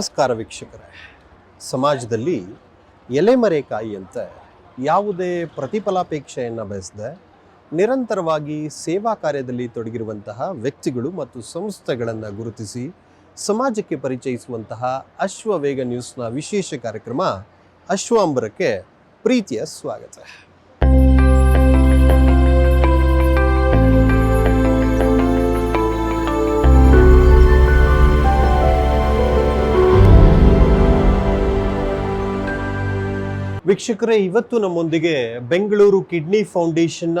ನಮಸ್ಕಾರ ವೀಕ್ಷಕರೇ. ಸಮಾಜದಲ್ಲಿ ಎಲೆಮರೆಕಾಯಿಯಂತೆ ಯಾವುದೇ ಪ್ರತಿಫಲಾಪೇಕ್ಷೆಯನ್ನು ಬಯಸದೆ ನಿರಂತರವಾಗಿ ಸೇವಾ ಕಾರ್ಯದಲ್ಲಿ ತೊಡಗಿರುವಂತಹ ವ್ಯಕ್ತಿಗಳು ಮತ್ತು ಸಂಸ್ಥೆಗಳನ್ನು ಗುರುತಿಸಿ ಸಮಾಜಕ್ಕೆ ಪರಿಚಯಿಸುವಂತಹ ಅಶ್ವವೇಗ ನ್ಯೂಸ್ನ ವಿಶೇಷ ಕಾರ್ಯಕ್ರಮ ಅಶ್ವಾಂಬರಕ್ಕೆ ಪ್ರೀತಿಯ ಸ್ವಾಗತ. ವೀಕ್ಷಕರೇ ಇವತ್ತು ನಮ್ಮೊಂದಿಗೆ ಬೆಂಗಳೂರು ಕಿಡ್ನಿ ಫೌಂಡೇಶನ್ನ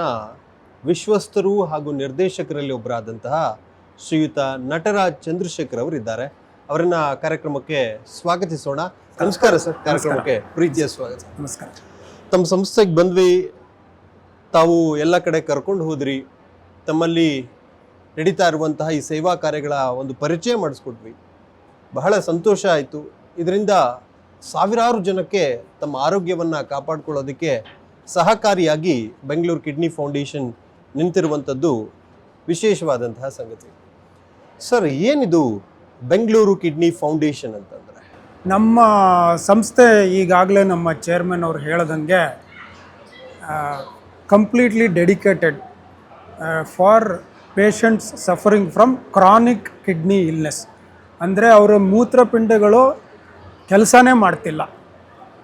ವಿಶ್ವಸ್ತರು ಹಾಗೂ ನಿರ್ದೇಶಕರಲ್ಲಿ ಒಬ್ಬರಾದಂತಹ ಶ್ರೀಯುತ ನಟರಾಜ್ ಚಂದ್ರಶೇಖರ್ ಅವರಿದ್ದಾರೆ. ಅವರನ್ನ ಕಾರ್ಯಕ್ರಮಕ್ಕೆ ಸ್ವಾಗತಿಸೋಣ. ನಮಸ್ಕಾರ ಸರ್. ಕಾರ್ಯಕ್ರಮಕ್ಕೆ ಪ್ರೀತಿಯ ಸ್ವಾಗತ. ನಮಸ್ಕಾರ. ತಮ್ಮ ಸಂಸ್ಥೆಗೆ ಬಂದ್ವಿ. ತಾವು ಎಲ್ಲ ಕಡೆ ಕರ್ಕೊಂಡು ಹೋದ್ರಿ. ತಮ್ಮಲ್ಲಿ ನಡೀತಾ ಇರುವಂತಹ ಈ ಸೇವಾ ಕಾರ್ಯಗಳ ಒಂದು ಪರಿಚಯ ಮಾಡಿಸ್ಕೊಟ್ವಿ. ಬಹಳ ಸಂತೋಷ ಆಯಿತು. ಇದರಿಂದ ಸಾವಿರಾರು ಜನಕ್ಕೆ ತಮ್ಮ ಆರೋಗ್ಯವನ್ನು ಕಾಪಾಡಿಕೊಳ್ಳೋದಕ್ಕೆ ಸಹಕಾರಿಯಾಗಿ ಬೆಂಗಳೂರು ಕಿಡ್ನಿ ಫೌಂಡೇಶನ್ ನಿಂತಿರುವಂಥದ್ದು ವಿಶೇಷವಾದಂತಹ ಸಂಗತಿ. ಸರ್, ಏನಿದು ಬೆಂಗಳೂರು ಕಿಡ್ನಿ ಫೌಂಡೇಶನ್ ಅಂತಂದರೆ? ನಮ್ಮ ಸಂಸ್ಥೆ ಈಗಾಗಲೇ ನಮ್ಮ ಚೇರ್ಮನ್ ಅವರು ಹೇಳದಂಗೆ completely dedicated for patients suffering from chronic kidney illness ಅಂದರೆ ಅವರ ಮೂತ್ರಪಿಂಡಗಳು ಕೆಲಸನೇ ಮಾಡ್ತಿಲ್ಲ.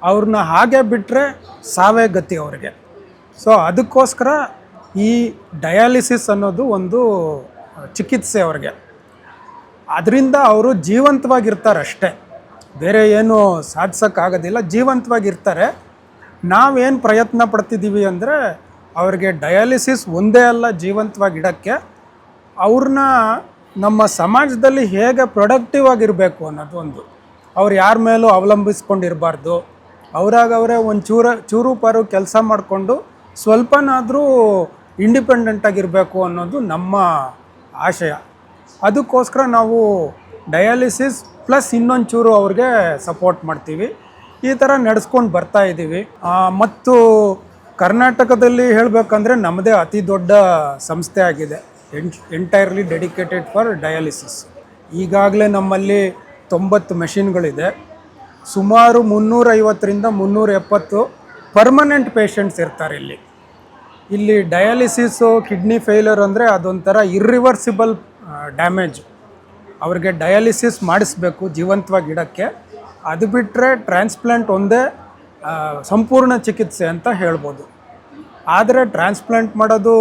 ಅವ್ರನ್ನ ಹಾಗೆ ಬಿಟ್ಟರೆ ಸಾವೇ ಗತಿ ಅವರಿಗೆ. ಸೊ ಅದಕ್ಕೋಸ್ಕರ ಈ ಡಯಾಲಿಸಿಸ್ ಅನ್ನೋದು ಒಂದು ಚಿಕಿತ್ಸೆ ಅವ್ರಿಗೆ. ಅದರಿಂದ ಅವರು ಜೀವಂತವಾಗಿರ್ತಾರೆ ಅಷ್ಟೇ. ಬೇರೆ ಏನು ಸಾಧಿಸೋಕ್ಕಾಗೋದಿಲ್ಲ, ಜೀವಂತವಾಗಿರ್ತಾರೆ. ನಾವೇನು ಪ್ರಯತ್ನ ಪಡ್ತಿದ್ದೀವಿ ಅಂದರೆ ಅವ್ರಿಗೆ ಡಯಾಲಿಸಿಸ್ ಒಂದೇ ಅಲ್ಲ ಜೀವಂತವಾಗಿಡೋಕ್ಕೆ ಅವ್ರನ್ನ ನಮ್ಮ ಸಮಾಜದಲ್ಲಿ ಹೇಗೆ ಪ್ರೊಡಕ್ಟಿವ್ ಆಗಿರಬೇಕು ಅನ್ನೋದು ಒಂದು. ಅವ್ರು ಯಾರ ಮೇಲೂ ಅವಲಂಬಿಸ್ಕೊಂಡಿರಬಾರ್ದು. ಅವ್ರಾಗ ಅವರೇ ಒಂದು ಚೂರ ಚೂರು ಪಾರು ಕೆಲಸ ಮಾಡಿಕೊಂಡು ಸ್ವಲ್ಪನಾದರೂ ಇಂಡಿಪೆಂಡೆಂಟ್ ಆಗಿರಬೇಕು ಅನ್ನೋದು ನಮ್ಮ ಆಶಯ. ಅದಕ್ಕೋಸ್ಕರ ನಾವು ಡಯಾಲಿಸಿಸ್ ಪ್ಲಸ್ ಇನ್ನೊಂದು ಚೂರು ಅವ್ರಿಗೆ ಸಪೋರ್ಟ್ ಮಾಡ್ತೀವಿ. ಈ ಥರ ನಡೆಸ್ಕೊಂಡು ಬರ್ತಾ ಇದ್ದೀವಿ ಮತ್ತು ಕರ್ನಾಟಕದಲ್ಲಿ ಹೇಳಬೇಕಂದ್ರೆ ನಮ್ಮದೇ ಅತಿ ದೊಡ್ಡ ಸಂಸ್ಥೆ ಆಗಿದೆ. ಎಂಟೈರ್ಲಿ ಡೆಡಿಕೇಟೆಡ್ ಫಾರ್ ಡಯಾಲಿಸಿಸ್ ಈಗಾಗಲೇ ನಮ್ಮಲ್ಲಿ ತೊಂಬತ್ತು ಮೆಷಿನ್ಗಳಿದೆ. ಸುಮಾರು ಮುನ್ನೂರೈವತ್ತರಿಂದ ಮುನ್ನೂರ ಎಪ್ಪತ್ತು ಪರ್ಮನೆಂಟ್ ಪೇಷಂಟ್ಸ್ ಇರ್ತಾರೆ ಇಲ್ಲಿ. ಇಲ್ಲಿ ಡಯಾಲಿಸಿಸು ಕಿಡ್ನಿ ಫೇಲ್ಯೂರ್ ಅಂದರೆ ಅದೊಂಥರ ಇರ್ರಿವರ್ಸಿಬಲ್ ಡ್ಯಾಮೇಜ್ ಅವ್ರಿಗೆ ಡಯಾಲಿಸಿಸ್ ಮಾಡಿಸ್ಬೇಕು ಜೀವಂತವಾಗಿ ಇಡೋಕ್ಕೆ. ಅದು ಬಿಟ್ಟರೆ ಟ್ರಾನ್ಸ್ಪ್ಲಾಂಟ್ ಒಂದೇ ಸಂಪೂರ್ಣ ಚಿಕಿತ್ಸೆ ಅಂತ ಹೇಳ್ಬೋದು. ಆದರೆ ಟ್ರಾನ್ಸ್ಪ್ಲಾಂಟ್ ಮಾಡೋದು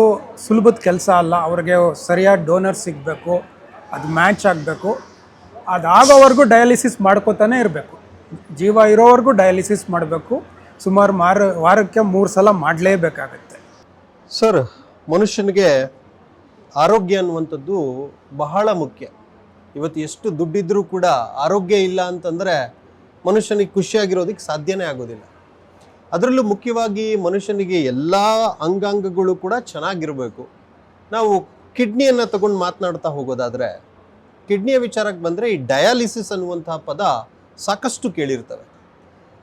ಸುಲಭದ ಕೆಲಸ ಅಲ್ಲ. ಅವ್ರಿಗೆ ಸರಿಯಾದ ಡೋನರ್ ಸಿಗಬೇಕು, ಅದು ಮ್ಯಾಚ್ ಆಗಬೇಕು. ಅದಾಗೋವರೆಗೂ ಡಯಾಲಿಸಿಸ್ ಮಾಡ್ಕೋತಾನೆ ಇರಬೇಕು. ಜೀವ ಇರೋವರೆಗೂ ಡಯಾಲಿಸಿಸ್ ಮಾಡಬೇಕು. ಸುಮಾರು ಮಾರ, ವಾರಕ್ಕೆ ಮೂರು ಸಲ ಮಾಡಲೇಬೇಕಾಗತ್ತೆ. ಸರ್, ಮನುಷ್ಯನಿಗೆ ಆರೋಗ್ಯ ಅನ್ನುವಂಥದ್ದು ಬಹಳ ಮುಖ್ಯ. ಇವತ್ತು ಎಷ್ಟು ದುಡ್ಡಿದ್ರೂ ಕೂಡ ಆರೋಗ್ಯ ಇಲ್ಲ ಅಂತಂದರೆ ಮನುಷ್ಯನಿಗೆ ಖುಷಿಯಾಗಿರೋದಕ್ಕೆ ಸಾಧ್ಯನೇ ಆಗೋದಿಲ್ಲ. ಅದರಲ್ಲೂ ಮುಖ್ಯವಾಗಿ ಮನುಷ್ಯನಿಗೆ ಎಲ್ಲ ಅಂಗಾಂಗಗಳು ಕೂಡ ಚೆನ್ನಾಗಿರಬೇಕು. ನಾವು ಕಿಡ್ನಿಯನ್ನು ತಗೊಂಡು ಮಾತನಾಡ್ತಾ ಹೋಗೋದಾದರೆ ಕಿಡ್ನಿಯ ವಿಚಾರಕ್ಕೆ ಬಂದರೆ ಈ ಡಯಾಲಿಸಿಸ್ ಅನ್ನುವಂತಹ ಪದ ಸಾಕಷ್ಟು ಕೇಳಿರ್ತವೆ.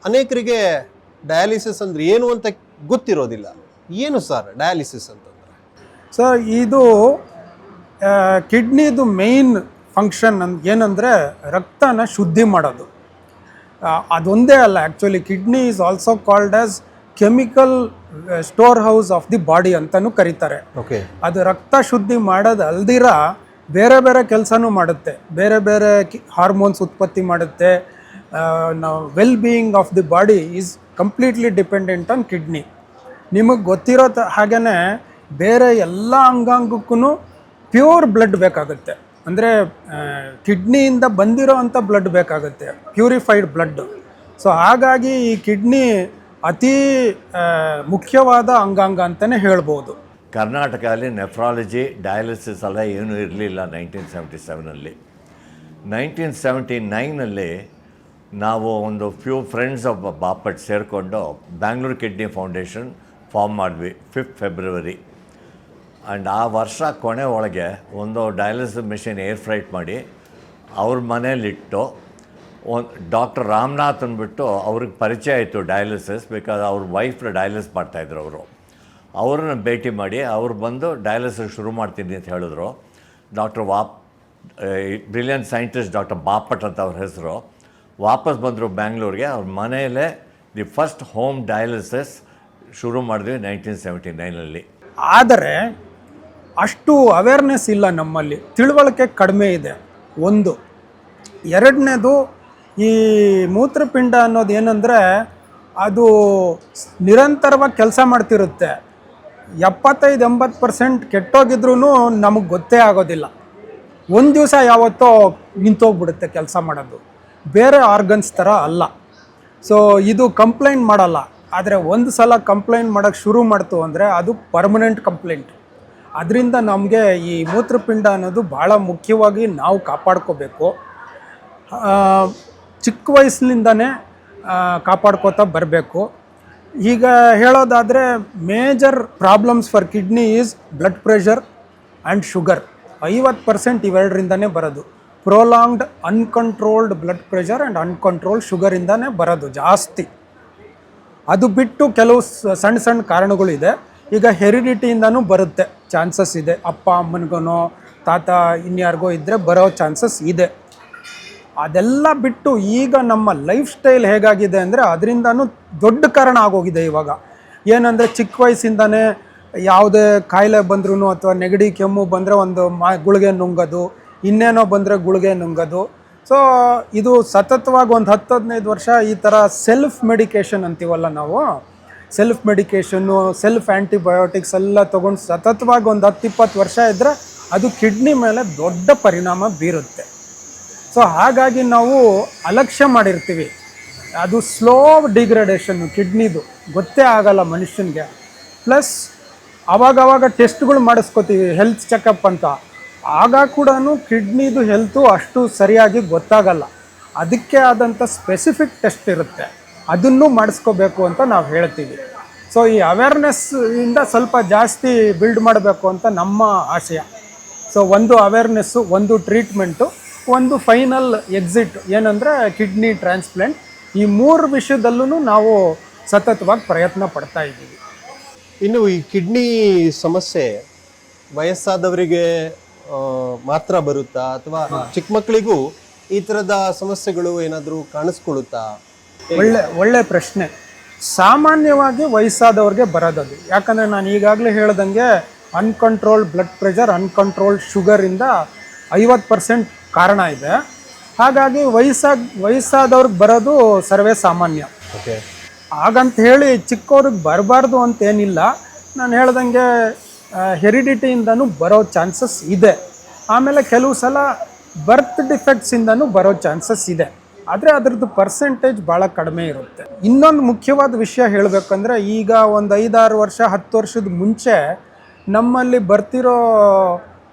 ಅನೇಕರಿಗೆ ಡಯಾಲಿಸಿಸ್ ಅಂದರೆ ಏನು ಅಂತ ಗೊತ್ತಿರೋದಿಲ್ಲ. ಏನು ಸರ್ ಡಯಾಲಿಸಿಸ್ ಅಂತಂದರೆ? ಸರ್ ಇದು ಕಿಡ್ನಿದು ಮೇಯ್ನ್ ಫಂಕ್ಷನ್ ಅನ್ ಏನಂದರೆ ರಕ್ತನ ಶುದ್ಧಿ ಮಾಡೋದು. ಅದೊಂದೇ ಅಲ್ಲ actually kidney is also called as chemical store house of the body ಅಂತಲೂ ಕರೀತಾರೆ. ಓಕೆ ಅದು ರಕ್ತ ಶುದ್ಧಿ ಮಾಡೋದು ಅಲ್ದಿರ ಬೇರೆ ಬೇರೆ ಕೆಲಸನೂ ಮಾಡುತ್ತೆ. ಬೇರೆ ಬೇರೆ ಹಾರ್ಮೋನ್ಸ್ ಉತ್ಪತ್ತಿ ಮಾಡುತ್ತೆ. ನಾವು well being of the body is completely dependent on kidney ನಿಮಗೆ ಗೊತ್ತಿರೋ ತ ಹಾಗೇ ಬೇರೆ ಎಲ್ಲ ಅಂಗಾಂಗಕ್ಕೂ ಪ್ಯೂರ್ ಬ್ಲಡ್ ಬೇಕಾಗುತ್ತೆ. ಅಂದರೆ ಕಿಡ್ನಿಯಿಂದ ಬಂದಿರೋ ಅಂಥ ಬ್ಲಡ್ ಬೇಕಾಗುತ್ತೆ. ಪ್ಯೂರಿಫೈಡ್ ಬ್ಲಡ್ ಸೊ ಹಾಗಾಗಿ ಈ ಕಿಡ್ನಿ ಅತಿ ಮುಖ್ಯವಾದ ಅಂಗಾಂಗ ಅಂತಲೇ ಹೇಳ್ಬೋದು. ಕರ್ನಾಟಕದಲ್ಲಿ ನೆಫ್ರಾಲಜಿ ಡಯಾಲಿಸಿಸ್ ಎಲ್ಲ ಏನೂ ಇರಲಿಲ್ಲ ನೈನ್ಟೀನ್ ಸೆವೆಂಟಿ ಸೆವೆನಲ್ಲಿ ನೈನ್ಟೀನ್ ಸೆವೆಂಟಿ ನೈನಲ್ಲಿ ನಾವು ಒಂದು ಫ್ಯೂ ಫ್ರೆಂಡ್ಸ್ ಆಫ್ ಬಾಪಟ್ ಸೇರಿಕೊಂಡು ಬ್ಯಾಂಗ್ಳೂರ್ ಕಿಡ್ನಿ ಫೌಂಡೇಶನ್ ಫಾರ್ಮ್ ಮಾಡಿದ್ವಿ ಫಿಫ್ತ್ ಫೆಬ್ರವರಿ ಆ್ಯಂಡ್ ಆ ವರ್ಷ ಕೊನೆ ಒಳಗೆ ಒಂದು ಡಯಾಲಿಸಿಸ್ ಮಿಷಿನ್ ಏರ್ ಫ್ರೈಟ್ ಮಾಡಿ ಅವ್ರ ಮನೇಲಿಟ್ಟು ಒಂದು ಡಾಕ್ಟರ್ ರಾಮನಾಥ್ ಅಂದ್ಬಿಟ್ಟು ಅವ್ರಿಗೆ ಪರಿಚಯ ಆಯಿತು ಡಯಾಲಿಸಿಸ್ ಬಿಕಾಸ್ ಅವ್ರ ವೈಫ್ ಡಯಾಲಿಸ್ ಮಾಡ್ತಾಯಿದ್ರು ಅವರು. ಅವ್ರನ್ನ ಭೇಟಿ ಮಾಡಿ ಅವ್ರು ಬಂದು ಡಯಾಲಿಸಿಸ್ ಶುರು ಮಾಡ್ತೀನಿ ಅಂತ ಹೇಳಿದ್ರು. ಡಾಕ್ಟರ್ ವಾಪ್ ಬ್ರಿಲಿಯಂಟ್ ಸೈಂಟಿಸ್ಟ್ ಡಾಕ್ಟರ್ ಬಾಪಟ್ ಅಂತ ಅವ್ರ ಹೆಸರು. ವಾಪಸ್ ಬಂದರು ಬ್ಯಾಂಗ್ಳೂರಿಗೆ. ಅವ್ರ ಮನೆಯಲ್ಲೇ ದಿ ಫಸ್ಟ್ ಹೋಮ್ ಡಯಾಲಿಸಿಸ್ ಶುರು ಮಾಡಿದ್ವಿ ನೈನ್ಟೀನ್ ಸೆವೆಂಟಿ ನೈನಲ್ಲಿ ಆದರೆ ಅಷ್ಟು ಅವೇರ್ನೆಸ್ ಇಲ್ಲ ನಮ್ಮಲ್ಲಿ. ತಿಳುವಳಿಕೆ ಕಡಿಮೆ ಇದೆ. ಒಂದು. ಎರಡನೇದು ಈ ಮೂತ್ರಪಿಂಡ ಅನ್ನೋದು ಏನಂದರೆ ಅದು ನಿರಂತರವಾಗಿ ಕೆಲಸ ಮಾಡ್ತಿರುತ್ತೆ. ಎಪ್ಪತ್ತೈದು, ಎಂಬತ್ತು ಪರ್ಸೆಂಟ್ ಕೆಟ್ಟೋಗಿದ್ರೂ ನಮಗೆ ಗೊತ್ತೇ ಆಗೋದಿಲ್ಲ. ಒಂದು ದಿವಸ ಯಾವತ್ತೋ ನಿಂತೋಗ್ಬಿಡುತ್ತೆ ಕೆಲಸ ಮಾಡೋದು. ಬೇರೆ ಆರ್ಗನ್ಸ್ ಥರ ಅಲ್ಲ. ಸೊ ಇದು ಕಂಪ್ಲೇಂಟ್ ಮಾಡಲ್ಲ. ಆದರೆ ಒಂದು ಸಲ ಕಂಪ್ಲೇಂಟ್ ಮಾಡೋಕ್ಕೆ ಶುರು ಮಾಡ್ತು ಅಂದರೆ ಅದು ಪರ್ಮನೆಂಟ್ ಕಂಪ್ಲೇಂಟ್ ಅದರಿಂದ ನಮಗೆ ಈ ಮೂತ್ರಪಿಂಡ ಅನ್ನೋದು ಭಾಳ ಮುಖ್ಯವಾಗಿ ನಾವು ಕಾಪಾಡ್ಕೋಬೇಕು. ಚಿಕ್ಕ ವಯಸ್ಸಿನಿಂದನೇ ಕಾಪಾಡ್ಕೋತಾ ಬರಬೇಕು. ಈಗ ಹೇಳೋದಾದರೆ major problems for kidney is blood pressure and sugar ಐವತ್ತು ಪರ್ಸೆಂಟ್ ಇವೆರಡರಿಂದನೇ ಬರೋದು. Prolonged uncontrolled blood pressure and uncontrolled ಶುಗರಿಂದನೇ ಬರೋದು ಜಾಸ್ತಿ. ಅದು ಬಿಟ್ಟು ಕೆಲವು ಸಣ್ಣ ಸಣ್ಣ ಕಾರಣಗಳಿದೆ ಈಗ ಹೆರಿಡಿಟಿಯಿಂದನೂ ಬರುತ್ತೆ. ಚಾನ್ಸಸ್ ಇದೆ. ಅಪ್ಪ ಅಮ್ಮನಿಗೋ ತಾತ, ಇನ್ಯಾರಿಗೋ ಇದ್ದರೆ ಬರೋ ಚಾನ್ಸಸ್ ಇದೆ. ಅದೆಲ್ಲ ಬಿಟ್ಟು ಈಗ ನಮ್ಮ ಲೈಫ್ ಸ್ಟೈಲ್ ಹೇಗಾಗಿದೆ ಅಂದರೆ ಅದರಿಂದನೂ ದೊಡ್ಡ ಕಾರಣ ಆಗೋಗಿದೆ ಇವಾಗ. ಏನಂದರೆ ಚಿಕ್ಕ ವಯಸ್ಸಿಂದನೇ ಯಾವುದೇ ಕಾಯಿಲೆ ಬಂದ್ರೂ ಅಥವಾ ನೆಗಡಿ ಕೆಮ್ಮು ಬಂದರೆ ಒಂದು ಮಾ ಗುಳಿಗೆ ನುಂಗೋದು, ಇನ್ನೇನೋ ಬಂದರೆ ಗುಳಿಗೆ ನುಂಗೋದು. ಸೊ ಇದು ಸತತವಾಗಿ ಒಂದು ಹತ್ತು ಹದಿನೈದು ವರ್ಷ ಈ ಥರ ಸೆಲ್ಫ್ ಮೆಡಿಕೇಷನ್ ಅಂತೀವಲ್ಲ ನಾವು. ಸೆಲ್ಫ್ ಮೆಡಿಕೇಷನ್ನು ಸೆಲ್ಫ್ ಆ್ಯಂಟಿಬಯೋಟಿಕ್ಸ್ ಎಲ್ಲ ತೊಗೊಂಡು ಸತತವಾಗಿ ಒಂದು ಹತ್ತು ಇಪ್ಪತ್ತು ವರ್ಷ ಇದ್ದರೆ ಅದು ಕಿಡ್ನಿ ಮೇಲೆ ದೊಡ್ಡ ಪರಿಣಾಮ ಬೀರುತ್ತೆ. ಸೊ ಹಾಗಾಗಿ ನಾವು ಅಲಕ್ಷ್ಯ ಮಾಡಿರ್ತೀವಿ. ಅದು ಸ್ಲೋ ಡಿಗ್ರೇಡೇಷನ್ನು ಕಿಡ್ನಿದು ಗೊತ್ತೇ ಆಗಲ್ಲ ಮನುಷ್ಯನಿಗೆ. ಪ್ಲಸ್ ಅವಾಗವಾಗ ಟೆಸ್ಟ್ಗಳು ಮಾಡಿಸ್ಕೋತೀವಿ ಹೆಲ್ತ್ ಚೆಕಪ್ ಅಂತ. ಆಗ ಕೂಡ ಕಿಡ್ನಿದು ಹೆಲ್ತು ಅಷ್ಟು ಸರಿಯಾಗಿ ಗೊತ್ತಾಗಲ್ಲ. ಅದಕ್ಕೆ ಆದಂಥ ಸ್ಪೆಸಿಫಿಕ್ ಟೆಸ್ಟ್ ಇರುತ್ತೆ. ಅದನ್ನು ಮಾಡಿಸ್ಕೋಬೇಕು ಅಂತ ನಾವು ಹೇಳ್ತೀವಿ. ಸೊ ಈ ಅವೇರ್ನೆಸ್ ಇಂದ ಸ್ವಲ್ಪ ಜಾಸ್ತಿ ಬಿಲ್ಡ್ ಮಾಡಬೇಕು ಅಂತ ನಮ್ಮ ಆಶಯ. ಸೊ ಒಂದು ಅವೇರ್ನೆಸ್ಸು ಒಂದು ಟ್ರೀಟ್ಮೆಂಟು ಒಂದು ಫೈನಲ್ ಎಕ್ಸಿಟ್ ಏನಂದರೆ ಕಿಡ್ನಿ ಟ್ರಾನ್ಸ್ಪ್ಲಾಂಟ್. ಈ ಮೂರು ವಿಷಯದಲ್ಲೂ ನಾವು ಸತತವಾಗಿ ಪ್ರಯತ್ನ ಪಡ್ತಾ ಇದ್ದೀವಿ. ಇನ್ನು ಈ ಕಿಡ್ನಿ ಸಮಸ್ಯೆ ವಯಸ್ಸಾದವರಿಗೆ ಮಾತ್ರ ಬರುತ್ತಾ? ಅಥವಾ ಚಿಕ್ಕ ಮಕ್ಕಳಿಗೂ ಈ ಥರದ ಸಮಸ್ಯೆಗಳು ಏನಾದರೂ ಕಾಣಿಸ್ಕೊಳ್ಳುತ್ತಾ? ಒಳ್ಳೆ ಒಳ್ಳೆ ಪ್ರಶ್ನೆ. ಸಾಮಾನ್ಯವಾಗಿ ವಯಸ್ಸಾದವ್ರಿಗೆ ಬರೋದದು. ಯಾಕಂದರೆ ನಾನು ಈಗಾಗಲೇ ಹೇಳ್ದಂಗೆ ಅನ್ಕಂಟ್ರೋಲ್ಡ್ ಬ್ಲಡ್ ಪ್ರೆಷರ್ ಅನ್ಕಂಟ್ರೋಲ್ಡ್ ಶುಗರಿಂದ ಐವತ್ತು ಪರ್ಸೆಂಟ್ ಕಾರಣ ಇದೆ. ಹಾಗಾಗಿ ವಯಸ್ಸಾಗ ವಯಸ್ಸಾದವ್ರಿಗೆ ಬರೋದು ಸರ್ವೇ ಸಾಮಾನ್ಯ. ಓಕೆ ಹಾಗಂತ ಹೇಳಿ ಚಿಕ್ಕವ್ರಿಗೆ ಬರಬಾರ್ದು ಅಂತೇನಿಲ್ಲ. ನಾನು ಹೇಳ್ದಂಗೆ ಹೆರಿಡಿಟಿಯಿಂದನೂ ಬರೋ ಚಾನ್ಸಸ್ ಇದೆ. ಆಮೇಲೆ ಕೆಲವು ಸಲ ಬರ್ತ್ ಡಿಫೆಕ್ಟ್ಸಿಂದನೂ ಬರೋ ಚಾನ್ಸಸ್ ಇದೆ. ಆದರೆ ಅದರದ್ದು ಪರ್ಸೆಂಟೇಜ್ ಭಾಳ ಕಡಿಮೆ ಇರುತ್ತೆ. ಇನ್ನೊಂದು ಮುಖ್ಯವಾದ ವಿಷಯ ಹೇಳಬೇಕಂದ್ರೆ ಈಗ ಒಂದು ಐದಾರು ವರ್ಷ ಹತ್ತು ವರ್ಷದ ಮುಂಚೆ ನಮ್ಮಲ್ಲಿ ಬರ್ತಿರೋ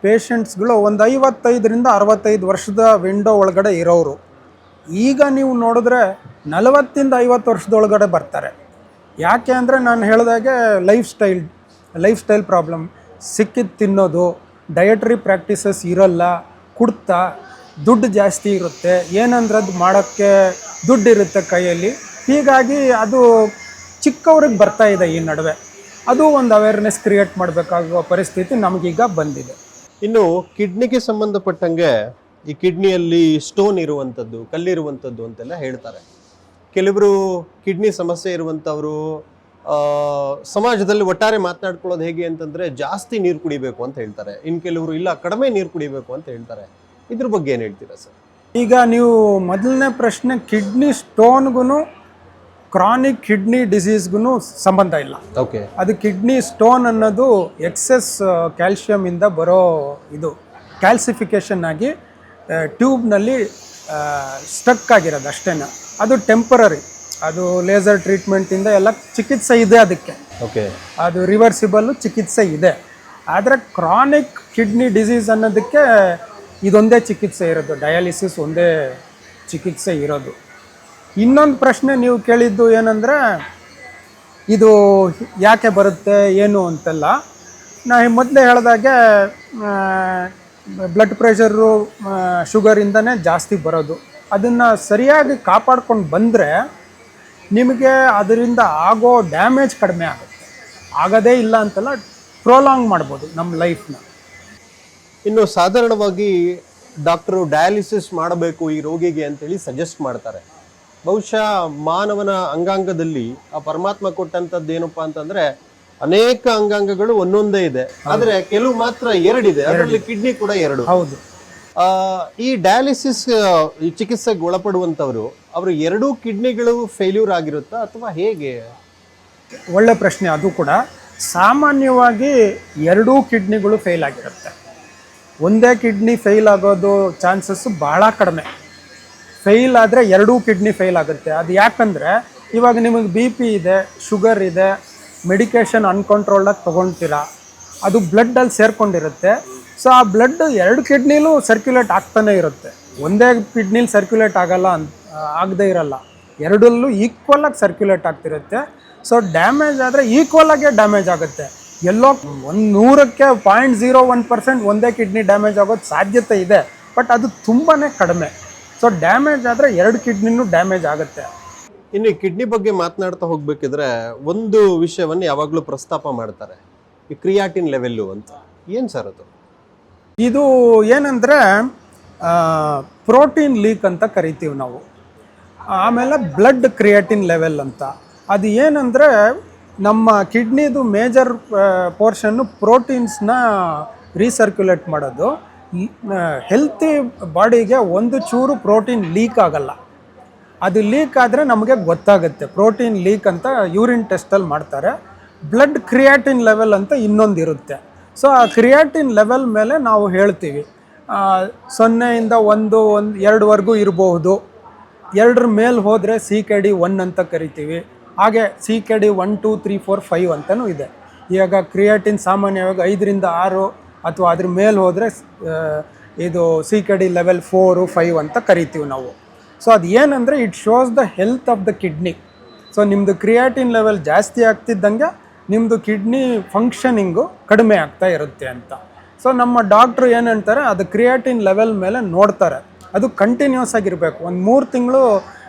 ಪೇಷಂಟ್ಸ್ಗಳು ಒಂದು ಐವತ್ತೈದರಿಂದ ಅರವತ್ತೈದು ವರ್ಷದ ವಿಂಡೋ ಒಳಗಡೆ ಇರೋರು. ಈಗ ನೀವು ನೋಡಿದ್ರೆ ನಲವತ್ತಿಂದ ಐವತ್ತು ವರ್ಷದೊಳಗಡೆ ಬರ್ತಾರೆ. ಯಾಕೆ ಅಂದರೆ ನಾನು ಹೇಳಿದಾಗೆ life style life style problem ಸಿಕ್ಕಿದ್ದು ತಿನ್ನೋದು ಡಯಟ್ರಿ ಪ್ರಾಕ್ಟೀಸಸ್ ಇರೋಲ್ಲ, ಕುಡ್ತಾ, ದುಡ್ಡು ಜಾಸ್ತಿ ಇರುತ್ತೆ. ಏನಂದ್ರೆ ಅದು ಮಾಡೋಕ್ಕೆ ದುಡ್ಡು ಇರುತ್ತೆ ಕೈಯಲ್ಲಿ. ಹೀಗಾಗಿ ಅದು ಚಿಕ್ಕವ್ರಿಗೆ ಬರ್ತಾ ಇದೆ ಈ ನಡುವೆ. ಅದು ಒಂದು ಅವೇರ್ನೆಸ್ ಕ್ರಿಯೇಟ್ ಮಾಡಬೇಕಾಗುವ ಪರಿಸ್ಥಿತಿ ನಮಗೀಗ ಬಂದಿದೆ. ಇನ್ನು ಕಿಡ್ನಿಗೆ ಸಂಬಂಧಪಟ್ಟಂಗೆ ಈ ಕಿಡ್ನಿಯಲ್ಲಿ ಸ್ಟೋನ್ ಇರುವಂಥದ್ದು, ಕಲ್ಲಿರುವಂಥದ್ದು ಅಂತೆಲ್ಲ ಹೇಳ್ತಾರೆ. ಕೆಲವರು ಕಿಡ್ನಿ ಸಮಸ್ಯೆ ಇರುವಂಥವರು ಸಮಾಜದಲ್ಲಿ ಒಟ್ಟಾರೆ ಮಾತನಾಡ್ಕೊಳ್ಳೋದು ಹೇಗೆ ಅಂತಂದರೆ ಜಾಸ್ತಿ ನೀರು ಕುಡಿಬೇಕು ಅಂತ ಹೇಳ್ತಾರೆ. ಇನ್ನು ಕೆಲವರು ಇಲ್ಲ, ಕಡಿಮೆ ನೀರು ಕುಡಿಬೇಕು ಅಂತ ಹೇಳ್ತಾರೆ. ಇದ್ರ ಬಗ್ಗೆ ಏನು ಹೇಳ್ತೀರಾ ಸರ್? ಈಗ ನೀವು ಮೊದಲನೇ ಪ್ರಶ್ನೆ, ಕಿಡ್ನಿ ಸ್ಟೋನ್ಗೂ ಕ್ರಾನಿಕ್ ಕಿಡ್ನಿ ಡಿಸೀಸ್ಗೂ ಸಂಬಂಧ ಇಲ್ಲ. ಓಕೆ ಅದು ಕಿಡ್ನಿ ಸ್ಟೋನ್ ಅನ್ನೋದು ಎಕ್ಸೆಸ್ ಕ್ಯಾಲ್ಶಿಯಮಿಂದ ಬರೋ ಇದು. ಕ್ಯಾಲ್ಸಿಫಿಕೇಷನ್ ಆಗಿ ಟ್ಯೂಬ್ನಲ್ಲಿ ಸ್ಟಕ್ ಆಗಿರೋದು ಅಷ್ಟೇ ಅದು ಟೆಂಪರರಿ ಅದು ಲೇಸರ್ ಟ್ರೀಟ್ಮೆಂಟಿಂದ ಎಲ್ಲ ಚಿಕಿತ್ಸೆ ಇದೆ ಅದಕ್ಕೆ. ಓಕೆ ಅದು ರಿವರ್ಸಿಬಲ್ಲು ಚಿಕಿತ್ಸೆ ಇದೆ. ಆದರೆ ಕ್ರಾನಿಕ್ ಕಿಡ್ನಿ ಡಿಸೀಸ್ ಅನ್ನೋದಕ್ಕೆ ಇದೊಂದೇ ಚಿಕಿತ್ಸೆ ಇರೋದು. ಡಯಾಲಿಸಿಸ್ ಒಂದೇ ಚಿಕಿತ್ಸೆ ಇರೋದು. ಇನ್ನೊಂದು ಪ್ರಶ್ನೆ ನೀವು ಕೇಳಿದ್ದು ಏನಂದರೆ, ಇದು ಯಾಕೆ ಬರುತ್ತೆ, ಏನು ಅಂತೆಲ್ಲ. ನಾ ಮೊದಲೇ ಹೇಳಿದಾಗೆ ಬ್ಲಡ್ ಪ್ರೆಷರು ಶುಗರಿಂದನೇ ಜಾಸ್ತಿ ಬರೋದು. ಅದನ್ನು ಸರಿಯಾಗಿ ಕಾಪಾಡ್ಕೊಂಡು ಬಂದರೆ ನಿಮಗೆ ಅದರಿಂದ ಆಗೋ ಡ್ಯಾಮೇಜ್ ಕಡಿಮೆ ಆಗುತ್ತೆ. ಆಗೋದೇ ಇಲ್ಲ ಅಂತೆಲ್ಲ ಪ್ರೊಲಾಂಗ್ ಮಾಡ್ಬೋದು ನಮ್ಮ ಲೈಫ್ನ ಇನ್ನು ಸಾಧಾರಣವಾಗಿ ಡಾಕ್ಟರು ಡಯಾಲಿಸಿಸ್ ಮಾಡಬೇಕು ಈ ರೋಗಿಗೆ ಅಂತೇಳಿ ಸಜೆಸ್ಟ್ ಮಾಡ್ತಾರೆ. ಬಹುಶಃ ಮಾನವನ ಅಂಗಾಂಗದಲ್ಲಿ ಆ ಪರಮಾತ್ಮ ಕೊಟ್ಟಂತದ್ದು ಏನಪ್ಪ ಅಂತಂದ್ರೆ ಅನೇಕ ಅಂಗಾಂಗಗಳು ಒಂದೊಂದೇ ಇದೆ. ಆದ್ರೆ ಕೆಲವು ಮಾತ್ರ ಎರಡಿದೆ. ಅದರಲ್ಲಿ ಕಿಡ್ನಿ ಕೂಡ ಎರಡು. ಹೌದು. ಈ ಡಯಾಲಿಸಿಸ್ ಈ ಚಿಕಿತ್ಸೆಗೆ ಒಳಪಡುವಂತವರು ಅವರು ಎರಡೂ ಕಿಡ್ನಿಗಳು ಫೇಲ್ಯೂರ್ ಆಗಿರುತ್ತಾ ಅಥವಾ ಹೇಗೆ? ಒಳ್ಳೆ ಪ್ರಶ್ನೆ ಅದು ಕೂಡ. ಸಾಮಾನ್ಯವಾಗಿ ಎರಡೂ ಕಿಡ್ನಿಗಳು ಫೇಲ್ ಆಗಿರುತ್ತೆ. ಒಂದೇ ಕಿಡ್ನಿ ಫೇಲ್ ಆಗೋದು ಚಾನ್ಸಸ್ ಭಾಳ ಕಡಿಮೆ. ಫೇಲ್ ಆದರೆ ಎರಡೂ ಕಿಡ್ನಿ ಫೇಲ್ ಆಗುತ್ತೆ. ಅದು ಯಾಕಂದರೆ ಇವಾಗ ನಿಮಗೆ ಬಿ ಪಿ ಇದೆ ಶುಗರ್ ಇದೆ ಮೆಡಿಕೇಷನ್ ಅನ್ಕಂಟ್ರೋಲ್ಡಾಗಿ ತೊಗೊಳ್ತೀರಾ ಅದು ಬ್ಲಡ್ಡಲ್ಲಿ ಸೇರ್ಕೊಂಡಿರುತ್ತೆ. ಸೊ ಆ ಬ್ಲಡ್ ಎರಡು ಕಿಡ್ನಿಲೂ ಸರ್ಕ್ಯುಲೇಟ್ ಆಗ್ತಾನೆ ಇರುತ್ತೆ. ಒಂದೇ ಕಿಡ್ನಿಲಿ ಸರ್ಕ್ಯುಲೇಟ್ ಆಗಲ್ಲ ಅಂತ ಆಗದೇ ಇರಲ್ಲ. ಎರಡಲ್ಲೂ ಈಕ್ವಲ್ ಆಗಿ ಸರ್ಕ್ಯುಲೇಟ್ ಆಗ್ತಿರುತ್ತೆ. ಸೊ ಡ್ಯಾಮೇಜ್ ಆದರೆ ಈಕ್ವಲ್ ಆಗೇ ಡ್ಯಾಮೇಜ್ ಆಗುತ್ತೆ. ಎಲ್ಲೋ ಒಂದು ನೂರಕ್ಕೆ ಪಾಯಿಂಟ್ ಝೀರೋ ಒನ್ ಪರ್ಸೆಂಟ್ ಒಂದೇ ಕಿಡ್ನಿ ಡ್ಯಾಮೇಜ್ ಆಗೋದು ಸಾಧ್ಯತೆ ಇದೆ. ಬಟ್ ಅದು ತುಂಬಾ ಕಡಿಮೆ. ಸೊ ಡ್ಯಾಮೇಜ್ ಆದರೆ ಎರಡು ಕಿಡ್ನಿನೂ ಡ್ಯಾಮೇಜ್ ಆಗುತ್ತೆ. ಇನ್ನು ಕಿಡ್ನಿ ಬಗ್ಗೆ ಮಾತನಾಡ್ತಾ ಹೋಗ್ಬೇಕಿದ್ರೆ ಒಂದು ವಿಷಯವನ್ನು ಯಾವಾಗಲೂ ಪ್ರಸ್ತಾಪ ಮಾಡ್ತಾರೆ. ಈ ಕ್ರಿಯಾಟಿನ್ ಲೆವೆಲ್ಲು ಅಂತ. ಏನು ಸರ್ ಅದು? ಇದು ಏನಂದರೆ ಪ್ರೋಟೀನ್ ಲೀಕ್ ಅಂತ ಕರಿತೀವಿ ನಾವು. ಆಮೇಲೆ ಬ್ಲಡ್ ಕ್ರಿಯಾಟಿನ್ ಲೆವೆಲ್ ಅಂತ. ಅದು ಏನಂದರೆ ನಮ್ಮ ಕಿಡ್ನಿದು ಮೇಜರ್ ಪೋರ್ಷನ್ನು ಪ್ರೋಟೀನ್ಸ್ನ ರೀಸರ್ಕ್ಯುಲೇಟ್ ಮಾಡೋದು. ಹೆಲ್ತಿ ಬಾಡಿಗೆ ಒಂದು ಚೂರು ಪ್ರೋಟೀನ್ ಲೀಕ್ ಆಗಲ್ಲ. ಅದು ಲೀಕ್ ಆದರೆ ನಮಗೆ ಗೊತ್ತಾಗುತ್ತೆ. ಪ್ರೋಟೀನ್ ಲೀಕ್ ಅಂತ ಯೂರಿನ್ ಟೆಸ್ಟಲ್ಲಿ ಮಾಡ್ತಾರೆ. ಬ್ಲಡ್ ಕ್ರಿಯಾಟಿನ್ ಲೆವೆಲ್ ಅಂತ ಇನ್ನೊಂದು ಇರುತ್ತೆ. ಸೊ ಆ ಕ್ರಿಯಾಟಿನ್ ಲೆವೆಲ್ ಮೇಲೆ ನಾವು ಹೇಳ್ತೀವಿ. ಸೊನ್ನೆಯಿಂದ ಒಂದು ಒಂದು, ಎರಡುವರೆಗೂ ಇರಬಹುದು. ಎರಡರ ಮೇಲೆ ಹೋದರೆ ಸಿ ಕೆ ಡಿ ಒನ್ ಅಂತ ಕರಿತೀವಿ. ಹಾಗೆ C K D one two three four five ಅಂತಲೂ ಇದೆ. ಇವಾಗ ಕ್ರಿಯಾಟಿನ್ ಸಾಮಾನ್ಯವಾಗಿ ಐದರಿಂದ ಆರು ಅಥವಾ ಅದ್ರ ಮೇಲೆ ಹೋದರೆ ಇದು C K D level four five ಅಂತ ಕರಿತೀವಿ ನಾವು. ಸೊ ಅದು ಏನಂದರೆ it shows the health of the kidney so ನಿಮ್ಮದು ಕ್ರಿಯಾಟಿನ್ ಲೆವೆಲ್ ಜಾಸ್ತಿ ಆಗ್ತಿದ್ದಂಗೆ ನಿಮ್ಮದು ಕಿಡ್ನಿ ಫಂಕ್ಷನಿಂಗು ಕಡಿಮೆ ಆಗ್ತಾ ಇರುತ್ತೆ ಅಂತ. ಸೊ ನಮ್ಮ ಡಾಕ್ಟ್ರು ಏನು ಹೇಳ್ತಾರೆ, ಅದು ಕ್ರಿಯಾಟಿನ್ ಲೆವೆಲ್ ಮೇಲೆ ನೋಡ್ತಾರೆ. ಅದು ಕಂಟಿನ್ಯೂಸ್ ಆಗಿರಬೇಕು. ಒಂದು ಮೂರು ತಿಂಗಳು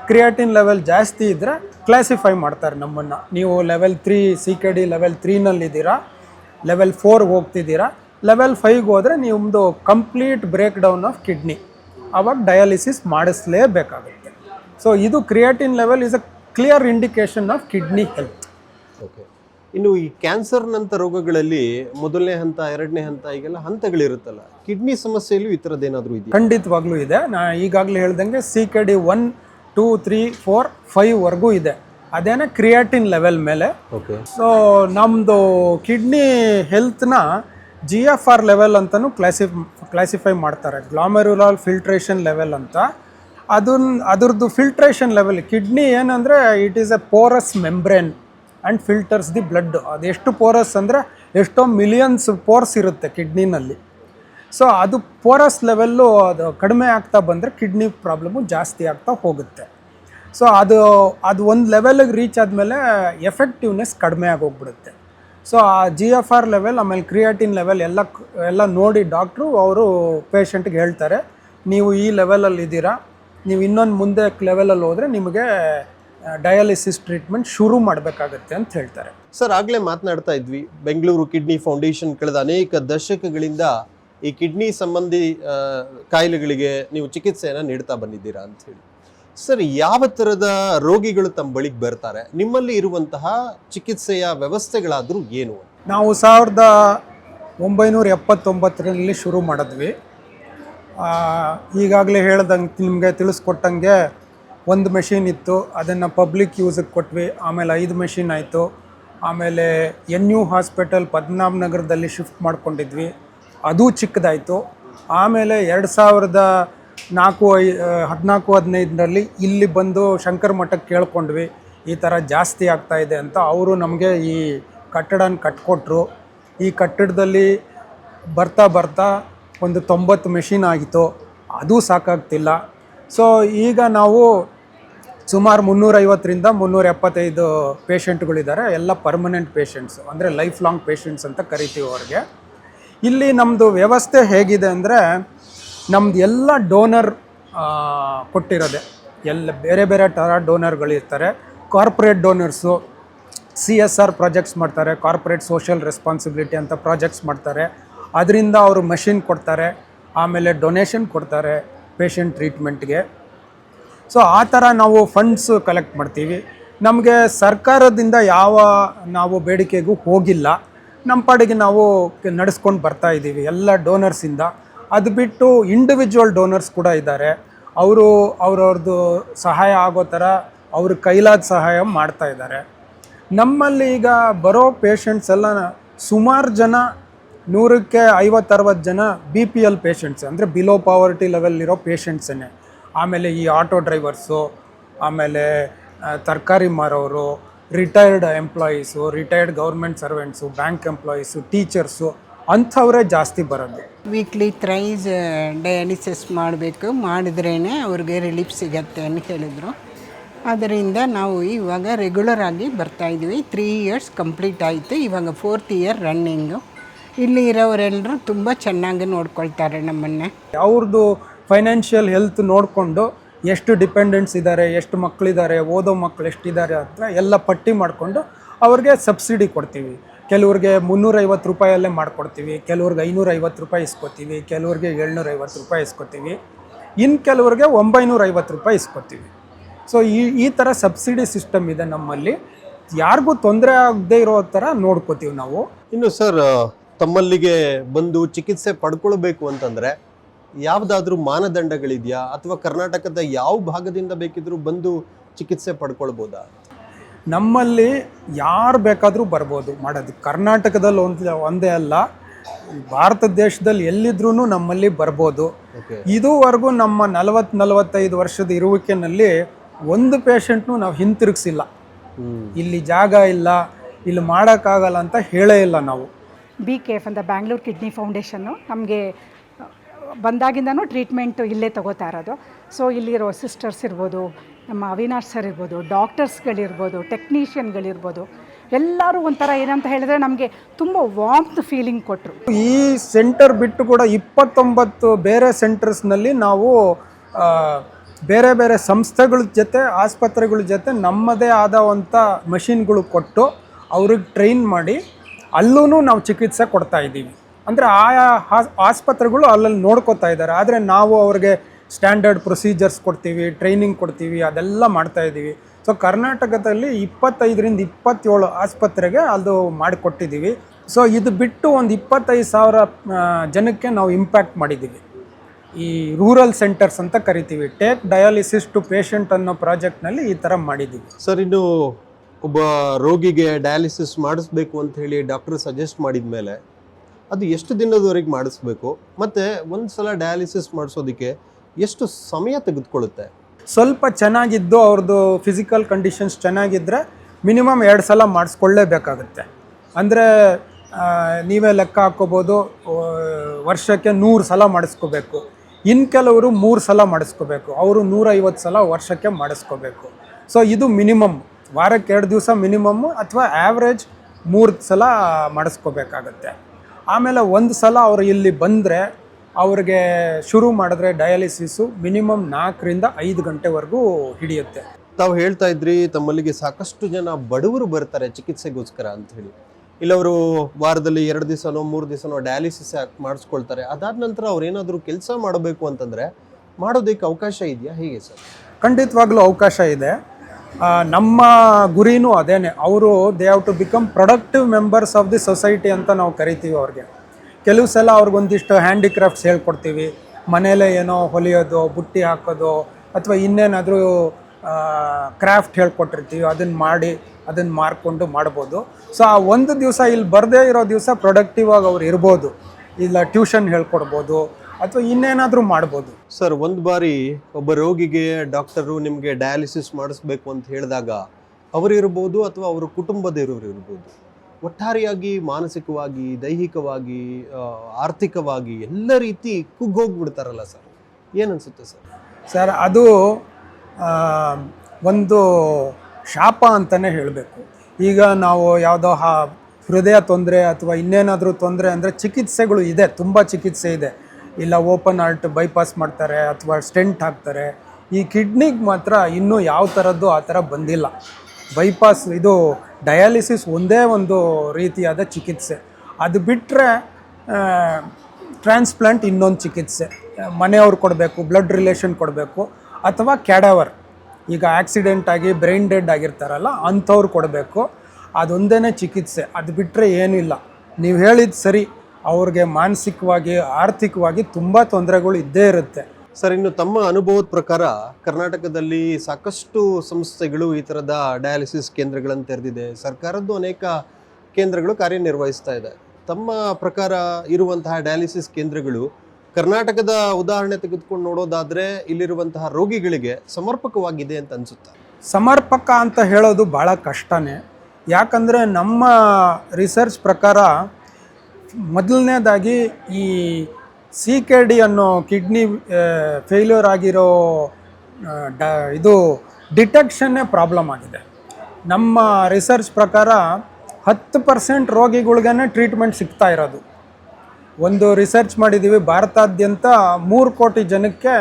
ಕ್ರಿಯಾಟಿನ್ ಲೆವೆಲ್ ಜಾಸ್ತಿ ಇದ್ದರೆ ಕ್ಲಾಸಿಫೈ ಮಾಡ್ತಾರೆ ನಮ್ಮನ್ನು. ನೀವು level three C K D level ತ್ರೀನಲ್ಲಿದ್ದೀರಾ level ಫೋರ್ಗೆ ಹೋಗ್ತಿದ್ದೀರಾ ಲೆವೆಲ್ ಫೈವ್ಗೆ ಹೋದರೆ ನಿಮ್ಮದು complete break down of kidney ಆವಾಗ ಡಯಾಲಿಸಿಸ್ ಮಾಡಿಸ್ಲೇಬೇಕಾಗುತ್ತೆ. ಸೊ ಇದು creatinine level is a clear indication of kidney health okay ಇನ್ನು ಈ ಕ್ಯಾನ್ಸರ್ನಂಥ ರೋಗಗಳಲ್ಲಿ ಮೊದಲನೇ ಹಂತ ಎರಡನೇ ಹಂತ ಈಗೆಲ್ಲ ಹಂತಗಳಿರುತ್ತಲ್ಲ. ಕಿಡ್ನಿ ಸಮಸ್ಯೆಯಲ್ಲೂ ಈ ಥರದ್ದೇನಾದರೂ ಇದೆ ಖಂಡಿತವಾಗ್ಲೂ ಇದೆ. ನಾ ಈಗಾಗಲೇ ಹೇಳ್ದಂಗೆ C K D one two three four ಫೈವ್ವರೆಗೂ ಇದೆ. ಅದೇನೇ ಕ್ರಿಯಾಟಿನ್ ಲೆವೆಲ್ ಮೇಲೆ. ಓಕೆ ಸೊ ನಮ್ಮದು ಕಿಡ್ನಿ ಹೆಲ್ತ್ನ ಜಿ ಎಫ್ ಆರ್ ಲೆವೆಲ್ ಅಂತಲೂ ಕ್ಲಾಸಿಫ್ ಕ್ಲಾಸಿಫೈ ಮಾಡ್ತಾರೆ. ಗ್ಲಾಮೆರುಲಾಲ್ ಫಿಲ್ಟ್ರೇಷನ್ ಲೆವೆಲ್ ಅಂತ. ಅದನ್ನ ಅದ್ರದ್ದು ಫಿಲ್ಟ್ರೇಷನ್ ಲೆವೆಲ್ ಕಿಡ್ನಿ ಏನಂದರೆ it is a porous membrane and filters the blood ಅದೆಷ್ಟು ಪೋರಸ್ ಅಂದರೆ ಎಷ್ಟೋ ಮಿಲಿಯನ್ಸ್ ಪೋರ್ಸ್ ಇರುತ್ತೆ ಕಿಡ್ನಿನಲ್ಲಿ ಸೊ ಅದು ಪೋರಸ್ ಲೆವೆಲ್ಲು ಅದು ಕಡಿಮೆ ಆಗ್ತಾ ಬಂದರೆ ಕಿಡ್ನಿ ಪ್ರಾಬ್ಲಮ್ಮು ಜಾಸ್ತಿ ಆಗ್ತಾ ಹೋಗುತ್ತೆ. ಸೊ ಅದು ಅದು ಒಂದು ಲೆವೆಲಿಗೆ ರೀಚ್ ಆದಮೇಲೆ ಎಫೆಕ್ಟಿವ್ನೆಸ್ ಕಡಿಮೆ ಆಗೋಗ್ಬಿಡುತ್ತೆ. ಸೊ ಆ ಜಿ ಎಫ್ ಆರ್ ಲೆವೆಲ್ ಆಮೇಲೆ ಕ್ರಿಯಾಟಿನ್ ಲೆವೆಲ್ ಎಲ್ಲ ಎಲ್ಲ ನೋಡಿ ಡಾಕ್ಟ್ರು ಅವರು ಪೇಷಂಟ್ಗೆ ಹೇಳ್ತಾರೆ, ನೀವು ಈ ಲೆವೆಲಲ್ಲಿ ಇದ್ದೀರಾ, ನೀವು ಇನ್ನೊಂದು ಮುಂದೆ ಲೆವೆಲಲ್ಲಿ ಹೋದರೆ ನಿಮಗೆ ಡಯಾಲಿಸಿಸ್ ಟ್ರೀಟ್ಮೆಂಟ್ ಶುರು ಮಾಡಬೇಕಾಗತ್ತೆ ಅಂತ ಹೇಳ್ತಾರೆ. ಸರ್ ಆಗಲೇ ಮಾತನಾಡ್ತಾ ಇದ್ವಿ, ಬೆಂಗಳೂರು ಕಿಡ್ನಿ ಫೌಂಡೇಶನ್ ಕಳೆದ ಅನೇಕ ದಶಕಗಳಿಂದ ಈ ಕಿಡ್ನಿ ಸಂಬಂಧಿ ಕಾಯಿಲೆಗಳಿಗೆ ನೀವು ಚಿಕಿತ್ಸೆಯನ್ನು ನೀಡ್ತಾ ಬಂದಿದ್ದೀರಾ ಅಂತ ಹೇಳಿ. ಸರ್, ಯಾವ ಥರದ ರೋಗಿಗಳು ತಮ್ಮ ಬಳಿಗೆ ಬರ್ತಾರೆ? ನಿಮ್ಮಲ್ಲಿ ಇರುವಂತಹ ಚಿಕಿತ್ಸೆಯ ವ್ಯವಸ್ಥೆಗಳಾದರೂ ಏನು? ನಾವು ಸಾವಿರದ ಒಂಬೈನೂರ ಎಪ್ಪತ್ತೊಂಬತ್ತರಲ್ಲಿ ಶುರು ಮಾಡಿದ್ವಿ. ಈಗಾಗಲೇ ಹೇಳ್ದಂಗೆ ನಿಮಗೆ ತಿಳಿಸ್ಕೊಟ್ಟಂಗೆ ಒಂದು ಮೆಷಿನ್ ಇತ್ತು, ಅದನ್ನು ಪಬ್ಲಿಕ್ ಯೂಸಿಗೆ ಕೊಟ್ವಿ, ಆಮೇಲೆ ಐದು ಮೆಷಿನ್ ಆಯಿತು. ಆಮೇಲೆ ಎನ್ ಯು ಹಾಸ್ಪಿಟಲ್ ಪದ್ಮನಾಭ ನಗರದಲ್ಲಿ ಶಿಫ್ಟ್ ಮಾಡ್ಕೊಂಡಿದ್ವಿ. ಅದು ಚಿಕ್ಕದಾಯಿತು. ಆಮೇಲೆ ಎರಡು ಸಾವಿರದ ನಾಲ್ಕು ಐ ಹದಿನಾಲ್ಕು, ಹದಿನೈದರಲ್ಲಿ ಇಲ್ಲಿ ಬಂದು ಶಂಕರ ಮಠಕ್ಕೆ ಕೇಳ್ಕೊಂಡ್ವಿ. ಈ ಥರ ಜಾಸ್ತಿ ಆಗ್ತಾ ಇದೆ ಅಂತ ಅವರು ನಮಗೆ ಈ ಕಟ್ಟಡನ ಕಟ್ಕೊಟ್ರು. ಈ ಕಟ್ಟಡದಲ್ಲಿ ಬರ್ತಾ ಬರ್ತಾ ಒಂದು ತೊಂಬತ್ತು ಮೆಷಿನ್ ಆಗಿತ್ತು. ಅದು ಸಾಕಾಗ್ತಿಲ್ಲ. ಸೊ, ಈಗ ನಾವು ಸುಮಾರು ಮುನ್ನೂರೈವತ್ತರಿಂದ ಮುನ್ನೂರ ಎಪ್ಪತ್ತೈದು ಪೇಷಂಟ್ಗಳಿದ್ದಾರೆ. ಎಲ್ಲ ಪರ್ಮನೆಂಟ್ ಪೇಷಂಟ್ಸು, ಅಂದರೆ ಲೈಫ್ ಲಾಂಗ್ ಪೇಷಂಟ್ಸ್ ಅಂತ ಕರಿತೀವಿ ಅವ್ರಿಗೆ. ಇಲ್ಲಿ ನಮ್ಮದು ವ್ಯವಸ್ಥೆ ಹೇಗಿದೆ ಅಂದರೆ ನಮ್ದು ಎಲ್ಲ ಡೋನರ್ ಕೊಟ್ಟಿರೋದೆ. ಎಲ್ಲ ಬೇರೆ ಬೇರೆ ಥರ ಡೋನರ್ಗಳಿರ್ತಾರೆ corporate donors C S R projects ಮಾಡ್ತಾರೆ. ಕಾರ್ಪೊರೇಟ್ ಸೋಷಿಯಲ್ ರೆಸ್ಪಾನ್ಸಿಬಿಲಿಟಿ ಅಂತ ಪ್ರಾಜೆಕ್ಟ್ಸ್ ಮಾಡ್ತಾರೆ. ಅದರಿಂದ ಅವರು ಮೆಷಿನ್ ಕೊಡ್ತಾರೆ. ಆಮೇಲೆ ಡೊನೇಷನ್ ಕೊಡ್ತಾರೆ ಪೇಷಂಟ್ ಟ್ರೀಟ್ಮೆಂಟ್ಗೆ ಸೊ ಆ ಥರ ನಾವು ಫಂಡ್ಸ್ ಕಲೆಕ್ಟ್ ಮಾಡ್ತೀವಿ. ನಮಗೆ ಸರ್ಕಾರದಿಂದ ಯಾವ ನಾವು ಬೇಡಿಕೆಗೂ ಹೋಗಿಲ್ಲ. ನಮ್ಮ ಪಾಡಿಗೆ ನಾವು ನಡೆಸ್ಕೊಂಡು ಬರ್ತಾ ಇದ್ದೀವಿ ಎಲ್ಲ ಡೋನರ್ಸಿಂದ ಅದು ಬಿಟ್ಟು ಇಂಡಿವಿಜುವಲ್ ಡೋನರ್ಸ್ ಕೂಡ ಇದ್ದಾರೆ. ಅವರು ಅವ್ರವ್ರದ್ದು ಸಹಾಯ ಆಗೋ ಥರ ಅವ್ರ ಕೈಲಾದ ಸಹಾಯ ಮಾಡ್ತಾ ಇದ್ದಾರೆ. ನಮ್ಮಲ್ಲಿ ಈಗ ಬರೋ ಪೇಷಂಟ್ಸ್ ಎಲ್ಲ ಸುಮಾರು ಜನ ನೂರಕ್ಕೆ ಐವತ್ತರವತ್ತು ಜನ ಬಿ ಪಿ ಎಲ್ ಪೇಷಂಟ್ಸ್ ಅಂದರೆ ಬಿಲೋ ಪಾವರ್ಟಿ ಲೆವೆಲ್ ಇರೋ ಆಮೇಲೆ ಈ ಆಟೋ ಡ್ರೈವರ್ಸು ಆಮೇಲೆ ತರಕಾರಿ ಮಾರೋರು retired employees retired government servants bank employees teachers ಅಂಥವರೇ ಜಾಸ್ತಿ ಬರೋದು. ವೀಕ್ಲಿ ಥ್ರೈಸ್ ಡಯಾಲಿಸಿಸ್ ಮಾಡಬೇಕು ಮಾಡಿದ್ರೇ ಅವ್ರಿಗೆ ರಿಲೀಫ್ ಸಿಗತ್ತೆ ಅಂತ ಹೇಳಿದರು. ಅದರಿಂದ ನಾವು ಇವಾಗ ರೆಗ್ಯುಲರ್ ಆಗಿ ಬರ್ತಾಯಿದ್ವಿ ತ್ರೀ ಇಯರ್ಸ್ ಕಂಪ್ಲೀಟ್ ಆಯಿತು. ಇವಾಗ ಫೋರ್ತ್ ಇಯರ್ ರನ್ನಿಂಗು ಇಲ್ಲಿ ಇರೋರೆಲ್ಲರೂ ತುಂಬ ಚೆನ್ನಾಗಿ ನೋಡ್ಕೊಳ್ತಾರೆ ನಮ್ಮನ್ನು. ಅವ್ರದ್ದು ಫೈನಾನ್ಷಿಯಲ್ ಹೆಲ್ತ್ ನೋಡಿಕೊಂಡು ಎಷ್ಟು ಡಿಪೆಂಡೆಂಟ್ಸ್ ಇದ್ದಾರೆ ಎಷ್ಟು ಮಕ್ಕಳಿದ್ದಾರೆ ಓದೋ ಮಕ್ಕಳು ಎಷ್ಟಿದ್ದಾರೆ ಅಂತ ಎಲ್ಲ ಪಟ್ಟಿ ಮಾಡಿಕೊಂಡು ಅವ್ರಿಗೆ ಸಬ್ಸಿಡಿ ಕೊಡ್ತೀವಿ. ಕೆಲವ್ರಿಗೆ ಮುನ್ನೂರೈವತ್ತು ರೂಪಾಯಲ್ಲೇ ಮಾಡಿಕೊಡ್ತೀವಿ, ಕೆಲವ್ರಿಗೆ ಐನೂರೈವತ್ತು ರೂಪಾಯಿ ಇಸ್ಕೊತೀವಿ, ಕೆಲವ್ರಿಗೆ ಏಳ್ನೂರೈವತ್ತು ರೂಪಾಯಿ ಇಸ್ಕೊತೀವಿ. ಇನ್ನು ಕೆಲವ್ರಿಗೆ ಒಂಬೈನೂರೈವತ್ತು ರೂಪಾಯಿ ಇಸ್ಕೊತೀವಿ. ಸೊ ಈ ಈ ಥರ ಸಬ್ಸಿಡಿ ಸಿಸ್ಟಮ್ ಇದೆ ನಮ್ಮಲ್ಲಿ. ಯಾರಿಗೂ ತೊಂದರೆ ಆಗದೆ ಇರೋ ಥರ ನೋಡ್ಕೋತೀವಿ ನಾವು. ಇನ್ನು ಸರ್, ತಮ್ಮಲ್ಲಿಗೆ ಬಂದು ಚಿಕಿತ್ಸೆ ಪಡ್ಕೊಳ್ಬೇಕು ಅಂತಂದರೆ ಯಾವುದಾದ್ರೂ ಮಾನದಂಡಗಳಿದೆಯಾ ಅಥವಾ ಕರ್ನಾಟಕದ ಯಾವ ಭಾಗದಿಂದ ಬೇಕಿದ್ರೂ ಬಂದು ಚಿಕಿತ್ಸೆ ಪಡ್ಕೊಳ್ಬೋದಾ? ನಮ್ಮಲ್ಲಿ ಯಾರು ಬೇಕಾದರೂ ಬರ್ಬೋದು. ಮಾಡೋದು ಕರ್ನಾಟಕದಲ್ಲಿ ಒಂದು ಒಂದೇ ಅಲ್ಲ ಭಾರತ ದೇಶದಲ್ಲಿ ಎಲ್ಲಿದ್ರೂ ನಮ್ಮಲ್ಲಿ ಬರ್ಬೋದು. ಓಕೆ ಇದುವರೆಗೂ ನಮ್ಮ ನಲವತ್ತು ನಲವತ್ತೈದು ವರ್ಷದ ಇರುವಿಕೆನಲ್ಲಿ ಒಂದು ಪೇಷಂಟ್ನು ನಾವು ಹಿಂತಿರುಗಿಸಿಲ್ಲ. ಇಲ್ಲಿ ಜಾಗ ಇಲ್ಲ ಇಲ್ಲಿ ಮಾಡೋಕ್ಕಾಗಲ್ಲ ಅಂತ ಹೇಳೇ ಇಲ್ಲ ನಾವು. ಬಿ ಕೆ ಎಫ್ ಅಂತ ಬ್ಯಾಂಗ್ಳೂರ್ ಕಿಡ್ನಿ ಫೌಂಡೇಶನ್ನು ನಮಗೆ ಬಂದಾಗಿಂದನೂ ಟ್ರೀಟ್ಮೆಂಟು ಇಲ್ಲೇ ತಗೋತಾ ಇರೋದು. ಸೊ ಇಲ್ಲಿರೋ ಸಿಸ್ಟರ್ಸ್ ಇರ್ಬೋದು ನಮ್ಮ ಅವಿನಾಶ್ ಸರ್ ಇರ್ಬೋದು, ಡಾಕ್ಟರ್ಸ್ಗಳಿರ್ಬೋದು, ಟೆಕ್ನಿಷಿಯನ್ಗಳಿರ್ಬೋದು, ಎಲ್ಲರೂ ಒಂಥರ ಏನಂತ ಹೇಳಿದ್ರೆ ನಮಗೆ ತುಂಬ ವಾಮ್ತ್ ಫೀಲಿಂಗ್ ಕೊಟ್ಟರು ಈ ಸೆಂಟರ್ ಬಿಟ್ಟು ಕೂಡ ಇಪ್ಪತ್ತೊಂಬತ್ತು ಬೇರೆ ಸೆಂಟರ್ಸ್ನಲ್ಲಿ ನಾವು ಬೇರೆ ಬೇರೆ ಸಂಸ್ಥೆಗಳ ಜೊತೆ, ಆಸ್ಪತ್ರೆಗಳ ಜೊತೆ ನಮ್ಮದೇ ಆದವಂಥ ಮಷಿನ್ಗಳು ಕೊಟ್ಟು ಅವ್ರಿಗೆ ಟ್ರೈನ್ ಮಾಡಿ ಅಲ್ಲೂ ನಾವು ಚಿಕಿತ್ಸೆ ಕೊಡ್ತಾ ಇದ್ದೀವಿ. ಅಂದರೆ ಆಯಾ ಆಸ್ಪತ್ರೆಗಳು ಅಲ್ಲಲ್ಲಿ ನೋಡ್ಕೋತಾ ಇದ್ದಾರೆ. ಆದರೆ ನಾವು ಅವ್ರಿಗೆ ಸ್ಟ್ಯಾಂಡರ್ಡ್ ಪ್ರೊಸೀಜರ್ಸ್ ಕೊಡ್ತೀವಿ ಟ್ರೈನಿಂಗ್ ಕೊಡ್ತೀವಿ, ಅದೆಲ್ಲ ಮಾಡ್ತಾ ಇದ್ದೀವಿ. ಸೊ ಕರ್ನಾಟಕದಲ್ಲಿ ಇಪ್ಪತ್ತೈದರಿಂದ ಇಪ್ಪತ್ತೇಳು ಆಸ್ಪತ್ರೆಗೆ ಅದು ಮಾಡಿಕೊಟ್ಟಿದ್ದೀವಿ. ಸೊ ಇದು ಬಿಟ್ಟು ಒಂದು ಇಪ್ಪತ್ತೈದು ಸಾವಿರ ಜನಕ್ಕೆ ನಾವು ಇಂಪ್ಯಾಕ್ಟ್ ಮಾಡಿದ್ದೀವಿ. ಈ ರೂರಲ್ ಸೆಂಟರ್ಸ್ ಅಂತ ಕರಿತೀವಿ. ಟೇಕ್ ಡಯಾಲಿಸಿಸ್ ಟು ಪೇಷಂಟ್ ಅನ್ನೋ ಪ್ರಾಜೆಕ್ಟ್ನಲ್ಲಿ ಈ ಥರ ಮಾಡಿದ್ದೀವಿ. ಸರ್ ಇನ್ನು ಒಬ್ಬ ರೋಗಿಗೆ ಡಯಾಲಿಸಿಸ್ ಮಾಡಿಸ್ಬೇಕು ಅಂತ ಹೇಳಿ ಡಾಕ್ಟರ್ ಸಜೆಸ್ಟ್ ಮಾಡಿದ ಮೇಲೆ ಅದು ಎಷ್ಟು ದಿನದವರೆಗೆ ಮಾಡಿಸ್ಬೇಕು? ಮತ್ತು ಒಂದು ಸಲ ಡಯಾಲಿಸಿಸ್ ಮಾಡಿಸೋದಕ್ಕೆ ಎಷ್ಟು ಸಮಯ ತೆಗೆದುಕೊಳ್ಳುತ್ತೆ? ಸ್ವಲ್ಪ ಚೆನ್ನಾಗಿದ್ದು ಅವ್ರದ್ದು ಫಿಸಿಕಲ್ ಕಂಡೀಷನ್ಸ್ ಚೆನ್ನಾಗಿದ್ದರೆ ಮಿನಿಮಮ್ ಎರಡು ಸಲ ಮಾಡಿಸ್ಕೊಳ್ಳೇಬೇಕಾಗುತ್ತೆ. ಅಂದರೆ ನೀವೇ ಲೆಕ್ಕ ಹಾಕ್ಕೋಬೋದು ವರ್ಷಕ್ಕೆ ನೂರು ಸಲ ಮಾಡಿಸ್ಕೋಬೇಕು. ಇನ್ನು ಕೆಲವರು ಮೂರು ಸಲ ಮಾಡಿಸ್ಕೋಬೇಕು. ಅವರು ನೂರೈವತ್ತು ಸಲ ವರ್ಷಕ್ಕೆ ಮಾಡಿಸ್ಕೋಬೇಕು. ಸೊ ಇದು ಮಿನಿಮಮ್ ವಾರಕ್ಕೆ ಎರಡು ದಿವಸ ಮಿನಿಮಮ್ಮು ಅಥವಾ ಆ್ಯಾವ್ರೇಜ್ ಮೂರು ಸಲ ಮಾಡಿಸ್ಕೋಬೇಕಾಗತ್ತೆ. ಆಮೇಲೆ ಒಂದು ಸಲ ಅವರು ಇಲ್ಲಿ ಬಂದರೆ ಅವ್ರಿಗೆ ಶುರು ಮಾಡಿದ್ರೆ ಡಯಾಲಿಸಿಸು ಮಿನಿಮಮ್ ನಾಲ್ಕರಿಂದ ಐದು ಗಂಟೆವರೆಗೂ ಹಿಡಿಯುತ್ತೆ. ತಾವು ಹೇಳ್ತಾ ಇದ್ರಿ ತಮ್ಮಲ್ಲಿಗೆ ಸಾಕಷ್ಟು ಜನ ಬಡವರು ಬರ್ತಾರೆ ಚಿಕಿತ್ಸೆಗೋಸ್ಕರ ಅಂತ ಹೇಳಿ. ಇಲ್ಲವರು ವಾರದಲ್ಲಿ ಎರಡು ದಿವಸನೋ ಮೂರು ದಿವಸನೋ ಡಯಾಲಿಸಿಸ್ ಮಾಡಿಸ್ಕೊಳ್ತಾರೆ. ಅದಾದ ನಂತರ ಅವ್ರು ಏನಾದರೂ ಕೆಲಸ ಮಾಡಬೇಕು ಅಂತಂದರೆ ಮಾಡೋದಕ್ಕೆ ಅವಕಾಶ ಇದೆಯಾ? ಹೇಗೆ ಸರ್? ಖಂಡಿತವಾಗ್ಲೂ ಅವಕಾಶ ಇದೆ. ನಮ್ಮ ಗುರಿನೂ ಅದೇನೆ. ಅವರು they have to become productive members of the society ಅಂತ ನಾವು ಕರಿತೀವಿ ಅವ್ರಿಗೆ. ಕೆಲವು ಸಲ ಅವ್ರಿಗೊಂದಿಷ್ಟು ಹ್ಯಾಂಡಿಕ್ರಾಫ್ಟ್ಸ್ ಹೇಳ್ಕೊಡ್ತೀವಿ. ಮನೇಲೇ ಏನೋ ಹೊಲಿಯೋದು, ಬುಟ್ಟಿ ಹಾಕೋದು, ಅಥವಾ ಇನ್ನೇನಾದರೂ ಕ್ರಾಫ್ಟ್ ಹೇಳ್ಕೊಟ್ಟಿರ್ತೀವಿ. ಅದನ್ನು ಮಾಡಿ ಅದನ್ನು ಮಾರ್ಕೊಂಡು ಮಾಡ್ಬೋದು. ಸೊ ಆ ಒಂದು ದಿವಸ ಇಲ್ಲಿ ಬರದೇ ಇರೋ ದಿವಸ ಪ್ರೊಡಕ್ಟಿವ್ ಆಗಿ ಅವ್ರು ಇರ್ಬೋದು. ಇಲ್ಲ ಟ್ಯೂಷನ್ ಹೇಳ್ಕೊಡ್ಬೋದು, ಅಥವಾ ಇನ್ನೇನಾದರೂ ಮಾಡ್ಬೋದು. ಸರ್ ಒಂದು ಬಾರಿ ಒಬ್ಬ ರೋಗಿಗೆ ಡಾಕ್ಟರು ನಿಮಗೆ ಡಯಾಲಿಸಿಸ್ ಮಾಡಿಸ್ಬೇಕು ಅಂತ ಹೇಳಿದಾಗ ಅವರಿರ್ಬೋದು ಅಥವಾ ಅವರ ಕುಟುಂಬದ ಇರೋರು ಇರ್ಬೋದು? ಒಟ್ಟಾರೆಯಾಗಿ ಮಾನಸಿಕವಾಗಿ, ದೈಹಿಕವಾಗಿ ಆರ್ಥಿಕವಾಗಿ ಎಲ್ಲ ರೀತಿ ಕುಗ್ಗೋಗ್ಬಿಡ್ತಾರಲ್ಲ ಸರ್. ಏನನ್ಸುತ್ತೆ ಸರ್? ಸರ್, ಅದು ಒಂದು ಶಾಪ ಅಂತಲೇ ಹೇಳಬೇಕು. ಈಗ ನಾವು ಯಾವುದೋ ಹಾ, ಹೃದಯ ತೊಂದರೆ ಅಥವಾ ಇನ್ನೇನಾದರೂ ತೊಂದರೆ ಅಂದರೆ ಚಿಕಿತ್ಸೆಗಳು ಇದೆ, ತುಂಬ ಚಿಕಿತ್ಸೆ ಇದೆ. ಇಲ್ಲ, ಓಪನ್ ಹಾರ್ಟ್ ಬೈಪಾಸ್ ಮಾಡ್ತಾರೆ ಅಥವಾ ಸ್ಟೆಂಟ್ ಹಾಕ್ತಾರೆ. ಈ ಕಿಡ್ನಿಗೆ ಮಾತ್ರ ಇನ್ನೂ ಯಾವ ಥರದ್ದು ಆ ಥರ ಬಂದಿಲ್ಲ. ಬೈಪಾಸ್ ಇದು ಡಯಾಲಿಸಿಸ್ ಒಂದೇ ಒಂದು ರೀತಿಯಾದ ಚಿಕಿತ್ಸೆ. ಅದು ಬಿಟ್ಟರೆ ಟ್ರಾನ್ಸ್ಪ್ಲಾಂಟ್ ಇನ್ನೊಂದು ಚಿಕಿತ್ಸೆ. ಮನೆಯವ್ರು ಕೊಡಬೇಕು ಬ್ಲಡ್ ರಿಲೇಷನ್ ಕೊಡಬೇಕು, ಅಥವಾ ಕ್ಯಾಡವರ್ ಈಗ ಆಕ್ಸಿಡೆಂಟ್ ಆಗಿ ಬ್ರೈನ್ ಡೆಡ್ ಆಗಿರ್ತಾರಲ್ಲ, ಅಂಥವ್ರು ಕೊಡಬೇಕು. ಅದೊಂದೇ ಚಿಕಿತ್ಸೆ. ಅದು ಬಿಟ್ಟರೆ ಏನಿಲ್ಲ. ನೀವು ಹೇಳಿದ ಸರಿ. ಅವ್ರಿಗೆ ಮಾನಸಿಕವಾಗಿ, ಆರ್ಥಿಕವಾಗಿ ತುಂಬ ತೊಂದರೆಗಳು ಇದ್ದೇ ಇರುತ್ತೆ. ಸರ್, ಇನ್ನು ತಮ್ಮ ಅನುಭವದ ಪ್ರಕಾರ ಕರ್ನಾಟಕದಲ್ಲಿ ಸಾಕಷ್ಟು ಸಂಸ್ಥೆಗಳು ಈ ಥರದ ಡಯಾಲಿಸಿಸ್ ಕೇಂದ್ರಗಳನ್ನು ತೆರೆದಿದೆ. ಸರ್ಕಾರದ್ದು ಅನೇಕ ಕೇಂದ್ರಗಳು ಕಾರ್ಯನಿರ್ವಹಿಸ್ತಾ ಇದೆ. ತಮ್ಮ ಪ್ರಕಾರ ಇರುವಂತಹ ಡಯಾಲಿಸಿಸ್ ಕೇಂದ್ರಗಳು ಕರ್ನಾಟಕದ ಉದಾಹರಣೆ ತೆಗೆದುಕೊಂಡು ನೋಡೋದಾದ್ರೆ ಇಲ್ಲಿರುವಂತಹ ರೋಗಿಗಳಿಗೆ ಸಮರ್ಪಕವಾಗಿದೆ ಅಂತ ಅನಿಸುತ್ತೆ? ಸಮರ್ಪಕ ಅಂತ ಹೇಳೋದು ಭಾಳ ಕಷ್ಟನೇ. ಯಾಕಂದರೆ ನಮ್ಮ ರಿಸರ್ಚ್ ಪ್ರಕಾರ ಮೊದಲನೇದಾಗಿ ಈ ಸಿ ಕೆ ಡಿ ಅನ್ನೋ ಕಿಡ್ನಿ ಫೇಲ್ಯೂರ್ ಆಗಿರೋ ಡ, ಇದು ಡಿಟೆಕ್ಷನ್ನೇ ಪ್ರಾಬ್ಲಮ್ ಆಗಿದೆ. ನಮ್ಮ ರಿಸರ್ಚ್ ಪ್ರಕಾರ ಹತ್ತು ಪರ್ಸೆಂಟ್ ರೋಗಿಗಳ್ಗೇ ಟ್ರೀಟ್ಮೆಂಟ್ ಸಿಗ್ತಾ ಇರೋದು. ಒಂದು ರಿಸರ್ಚ್ ಮಾಡಿದ್ದೀವಿ ಭಾರತಾದ್ಯಂತ ಮೂರು ಕೋಟಿ ಜನಕ್ಕೆ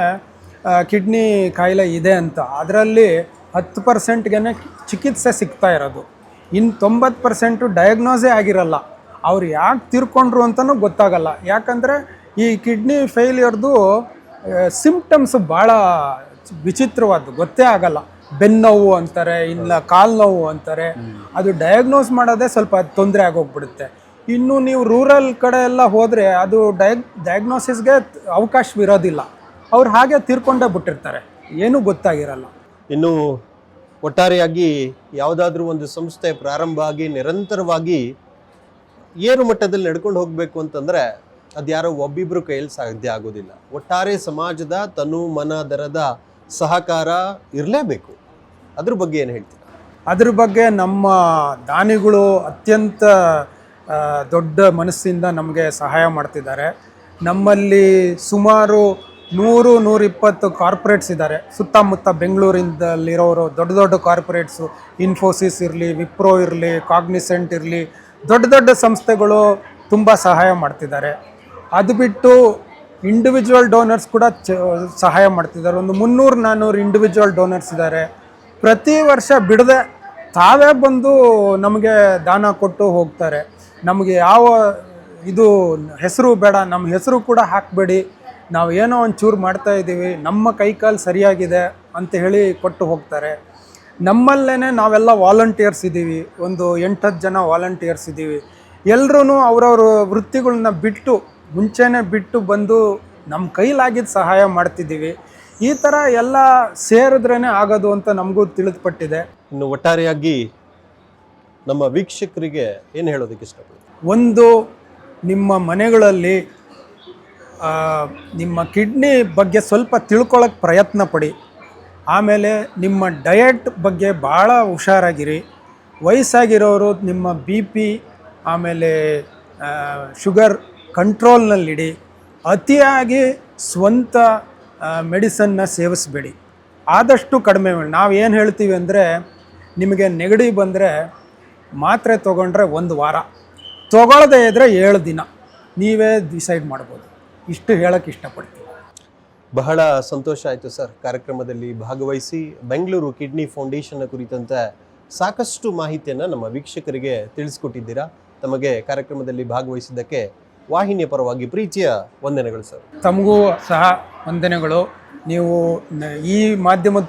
ಕಿಡ್ನಿ ಕಾಯಿಲೆ ಇದೆ ಅಂತ. ಅದರಲ್ಲಿ ಹತ್ತು ಪರ್ಸೆಂಟ್ಗೆ ಚಿಕಿತ್ಸೆ ಸಿಗ್ತಾ ಇರೋದು. ಇನ್ನು ತೊಂಬತ್ತು ಪರ್ಸೆಂಟು ಡಯಾಗ್ನೋಸೇ ಆಗಿರಲ್ಲ. ಅವ್ರು ಯಾಕೆ ತಿರ್ಕೊಂಡ್ರು ಅಂತಲೂ ಗೊತ್ತಾಗಲ್ಲ. ಯಾಕಂದರೆ ಈ ಕಿಡ್ನಿ ಫೇಲ್ಯೂರ್ದು ಸಿಂಪ್ಟಮ್ಸ್ ಭಾಳ ವಿಚಿತ್ರವಾದ್ದು ಗೊತ್ತೇ ಆಗಲ್ಲ. ಬೆನ್ನೋವು ಅಂತಾರೆ ಇಲ್ಲ ಕಾಲು ನೋವು ಅಂತಾರೆ ಅದು ಡಯಾಗ್ನೋಸ್ ಮಾಡೋದೇ ಸ್ವಲ್ಪ ತೊಂದರೆ ಆಗೋಗ್ಬಿಡುತ್ತೆ. ಇನ್ನು ನೀವು ರೂರಲ್ ಕಡೆ ಎಲ್ಲ ಹೋದರೆ ಅದು ಡಯಾಗ್ ಡಯಾಗ್ನೋಸಿಸ್ಗೆ ಅವಕಾಶವಿರೋದಿಲ್ಲ ಅವ್ರು ಹಾಗೆ ತೀರ್ಕೊಂಡೇ ಬಿಟ್ಟಿರ್ತಾರೆ. ಏನೂ ಗೊತ್ತಾಗಿರಲ್ಲ. ಇನ್ನು ಒಟ್ಟಾರೆಯಾಗಿ ಯಾವುದಾದ್ರೂ ಒಂದು ಸಂಸ್ಥೆ ಪ್ರಾರಂಭ ಆಗಿ ನಿರಂತರವಾಗಿ ಏನು ಮಟ್ಟದಲ್ಲಿ ನಡ್ಕೊಂಡು ಹೋಗಬೇಕು ಅಂತಂದ್ರೆ ಅದ್ಯಾರೋ ಒಬ್ಬಿಬ್ಬರು ಕೈಯಲ್ಲಿ ಸಾಧ್ಯ ಆಗೋದಿಲ್ಲ. ಒಟ್ಟಾರೆ ಸಮಾಜದ ತನು ಮನ ದರದ ಸಹಕಾರ ಇರಲೇಬೇಕು. ಅದ್ರ ಬಗ್ಗೆ ಏನು ಹೇಳ್ತೀರಾ? ಅದ್ರ ಬಗ್ಗೆ ನಮ್ಮ ದಾನಿಗಳು ಅತ್ಯಂತ ದೊಡ್ಡ ಮನಸ್ಸಿಂದ ನಮಗೆ ಸಹಾಯ ಮಾಡ್ತಿದ್ದಾರೆ. ನಮ್ಮಲ್ಲಿ ಸುಮಾರು ನೂರು, ನೂರಿಪ್ಪತ್ತು ಕಾರ್ಪೊರೇಟ್ಸ್ ಇದ್ದಾರೆ. ಸುತ್ತಮುತ್ತ ಬೆಂಗಳೂರಿಂದಲ್ಲಿರೋರು ದೊಡ್ಡ ದೊಡ್ಡ ಕಾರ್ಪೊರೇಟ್ಸು, ಇನ್ಫೋಸಿಸ್ ಇರಲಿ, ವಿಪ್ರೋ ಇರಲಿ, ಕಾಗ್ನಿಸೆಂಟ್ ಇರಲಿ, ದೊಡ್ಡ ದೊಡ್ಡ ಸಂಸ್ಥೆಗಳು ತುಂಬ ಸಹಾಯ ಮಾಡ್ತಿದ್ದಾರೆ. ಅದು ಬಿಟ್ಟು ಇಂಡಿವಿಜುವಲ್ ಡೋನರ್ಸ್ ಕೂಡ ಸಹಾಯ ಮಾಡ್ತಿದ್ದಾರೆ. ಒಂದು ಮುನ್ನೂರು ನಾನ್ನೂರು ಇಂಡಿವಿಜುವಲ್ ಡೋನರ್ಸ್ ಇದ್ದಾರೆ. ಪ್ರತಿ ವರ್ಷ ಬಿಡದೆ ತಾವೇ ಬಂದು ನಮಗೆ ದಾನ ಕೊಟ್ಟು ಹೋಗ್ತಾರೆ. ನಮಗೆ ಯಾವ ಇದು ಹೆಸರು ಬೇಡ, ನಮ್ಮ ಹೆಸರು ಕೂಡ ಹಾಕಬೇಡಿ. ನಾವು ಏನೋ ಒಂಚೂರು ಮಾಡ್ತಾ ಇದ್ದೀವಿ, ನಮ್ಮ ಕೈಕಾಲು ಸರಿಯಾಗಿದೆ ಅಂತ ಹೇಳಿ ಕೊಟ್ಟು ಹೋಗ್ತಾರೆ. ನಮ್ಮಲ್ಲೇ ನಾವೆಲ್ಲ ವಾಲಂಟಿಯರ್ಸ್ ಇದ್ದೀವಿ. ಒಂದು ಎಂಟತ್ತು ಜನ ವಾಲಂಟಿಯರ್ಸ್ ಇದ್ದೀವಿ. ಎಲ್ಲರೂ ಅವ್ರವ್ರ ವೃತ್ತಿಗಳನ್ನ ಬಿಟ್ಟು ಮುಂಚೆನೇ ಬಿಟ್ಟು ಬಂದು ನಮ್ಮ ಕೈಲಾಗಿದ್ದು ಸಹಾಯ ಮಾಡ್ತಿದ್ದೀವಿ. ಈ ಥರ ಎಲ್ಲ ಸೇರಿದ್ರೇ ಆಗೋದು ಅಂತ ನಮಗೂ ತಿಳಿದುಪಟ್ಟಿದೆ. ಇನ್ನು ಒಟ್ಟಾರೆಯಾಗಿ ನಮ್ಮ ವೀಕ್ಷಕರಿಗೆ ಏನು ಹೇಳೋದಕ್ಕೆ ಇಷ್ಟಪಡ್ತೀವಿ ಒಂದು ನಿಮ್ಮ ಮನೆಗಳಲ್ಲಿ ನಿಮ್ಮ ಕಿಡ್ನಿ ಬಗ್ಗೆ ಸ್ವಲ್ಪ ತಿಳ್ಕೊಳ್ಳೋಕೆ ಪ್ರಯತ್ನ ಪಡಿ. ಆಮೇಲೆ ನಿಮ್ಮ ಡಯಟ್ ಬಗ್ಗೆ ಭಾಳ ಹುಷಾರಾಗಿರಿ. ವಯಸ್ಸಾಗಿರೋರು ನಿಮ್ಮ ಬಿ ಪಿ ಆಮೇಲೆ ಶುಗರ್ ಕಂಟ್ರೋಲ್ನಲ್ಲಿಡಿ, ಅತಿಯಾಗಿ ಸ್ವಂತ ಮೆಡಿಸನ್ನ ಸೇವಿಸಬೇಡಿ. ಆದಷ್ಟು ಕಡಿಮೆ ಮಾಡಿ. ನಾವು ಏನು ಹೇಳ್ತೀವಿ ಅಂದರೆ, ನಿಮಗೆ ನೆಗಡಿ ಬಂದರೆ ಮಾತ್ರೆ ತೊಗೊಂಡ್ರೆ ಒಂದು ವಾರ. ತೊಗೊಳ್ಳದೇ ಇದ್ದರೆ ಏಳು ದಿನ. ನೀವೇ ಡಿಸೈಡ್ ಮಾಡ್ಬೋದು. ಇಷ್ಟು ಹೇಳೋಕ್ಕೆ ಇಷ್ಟಪಡ್ತೀನಿ. ಬಹಳ ಸಂತೋಷ ಆಯಿತು ಸರ್ ಕಾರ್ಯಕ್ರಮದಲ್ಲಿ ಭಾಗವಹಿಸಿ. ಬೆಂಗಳೂರು ಕಿಡ್ನಿ ಫೌಂಡೇಶನ್ ಕುರಿತಂತೆ ಸಾಕಷ್ಟು ಮಾಹಿತಿಯನ್ನು ನಮ್ಮ ವೀಕ್ಷಕರಿಗೆ ತಿಳಿಸ್ಕೊಟ್ಟಿದ್ದೀರಾ. ತಮಗೆ ಕಾರ್ಯಕ್ರಮದಲ್ಲಿ ಭಾಗವಹಿಸಿದ್ದಕ್ಕೆ ವಾಹಿನಿಯ ಪರವಾಗಿ ಪ್ರೀತಿಯ ವಂದನೆಗಳು ಸರ್. ತಮಗೂ ಸಹ ವಂದನೆಗಳು. ನೀವು ಈ ಮಾಧ್ಯಮದ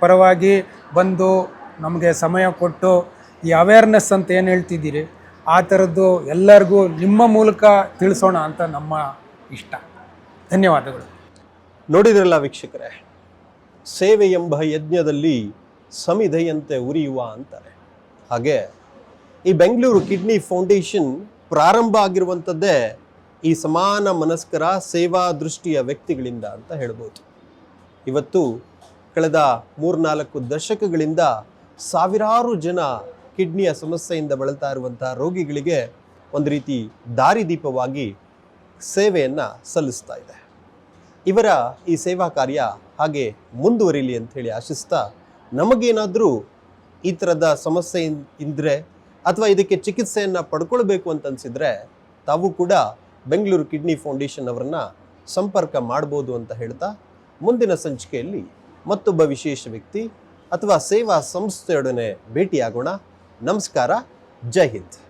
ಪರವಾಗಿ ಬಂದು ನಮಗೆ ಸಮಯ ಕೊಟ್ಟು ಈ ಅವೇರ್ನೆಸ್ ಅಂತ ಏನು ಹೇಳ್ತಿದ್ದೀರಿ? ಆ ಥರದ್ದು ಎಲ್ಲರಿಗೂ ನಿಮ್ಮ ಮೂಲಕ ತಿಳಿಸೋಣ ಅಂತ ನಮ್ಮ ಇಷ್ಟ. ಧನ್ಯವಾದಗಳು. ನೋಡಿದ್ರಲ್ಲ ವೀಕ್ಷಕರೇ ಸೇವೆ ಎಂಬ ಯಜ್ಞದಲ್ಲಿ ಸಮಿಧೆಯಂತೆ ಉರಿಯುವ ಅಂತಾರೆ. ಹಾಗೆ ಈ ಬೆಂಗಳೂರು ಕಿಡ್ನಿ ಫೌಂಡೇಶನ್ ಪ್ರಾರಂಭ ಆಗಿರುವಂಥದ್ದೇ ಈ ಸಮಾನ ಮನಸ್ಕರ ಸೇವಾ ದೃಷ್ಟಿಯ ವ್ಯಕ್ತಿಗಳಿಂದ ಅಂತ ಹೇಳ್ಬೋದು. ಇವತ್ತು ಕಳೆದ ಮೂರ್ನಾಲ್ಕು ದಶಕಗಳಿಂದ ಸಾವಿರಾರು ಜನ ಕಿಡ್ನಿಯ ಸಮಸ್ಯೆಯಿಂದ ಬಳಲ್ತಾ ಇರುವಂತಹ ರೋಗಿಗಳಿಗೆ ಒಂದು ರೀತಿ ದಾರಿದೀಪವಾಗಿ ಸೇವೆಯನ್ನು ಸಲ್ಲಿಸ್ತಾ ಇದೆ. ಇವರ ಈ ಸೇವಾ ಕಾರ್ಯ ಹಾಗೆ ಮುಂದುವರಿಲಿ ಅಂತ ಹೇಳಿ ಆಶಿಸ್ತಾ ನಮಗೇನಾದರೂ ಈ ಥರದ ಸಮಸ್ಯೆ ಇದ್ರೆ ಅಥವಾ ಇದಕ್ಕೆ ಚಿಕಿತ್ಸೆಯನ್ನು ಪಡ್ಕೊಳ್ಬೇಕು ಅಂತ ಅನ್ಸಿದ್ರೆ ತಾವು ಕೂಡ ಬೆಂಗಳೂರು ಕಿಡ್ನಿ ಫೌಂಡೇಶನ್ ಅವರನ್ನ ಸಂಪರ್ಕ ಮಾಡ್ಬೋದು ಅಂತ ಹೇಳ್ತಾ ಮುಂದಿನ ಸಂಚಿಕೆಯಲ್ಲಿ ಮತ್ತೊಬ್ಬ ವಿಶೇಷ ವ್ಯಕ್ತಿ ಅಥವಾ ಸೇವಾ ಸಂಸ್ಥೆಯೊಡನೆ ಭೇಟಿಯಾಗೋಣ. ನಮಸ್ಕಾರ. ಜೈ ಹಿಂದ್.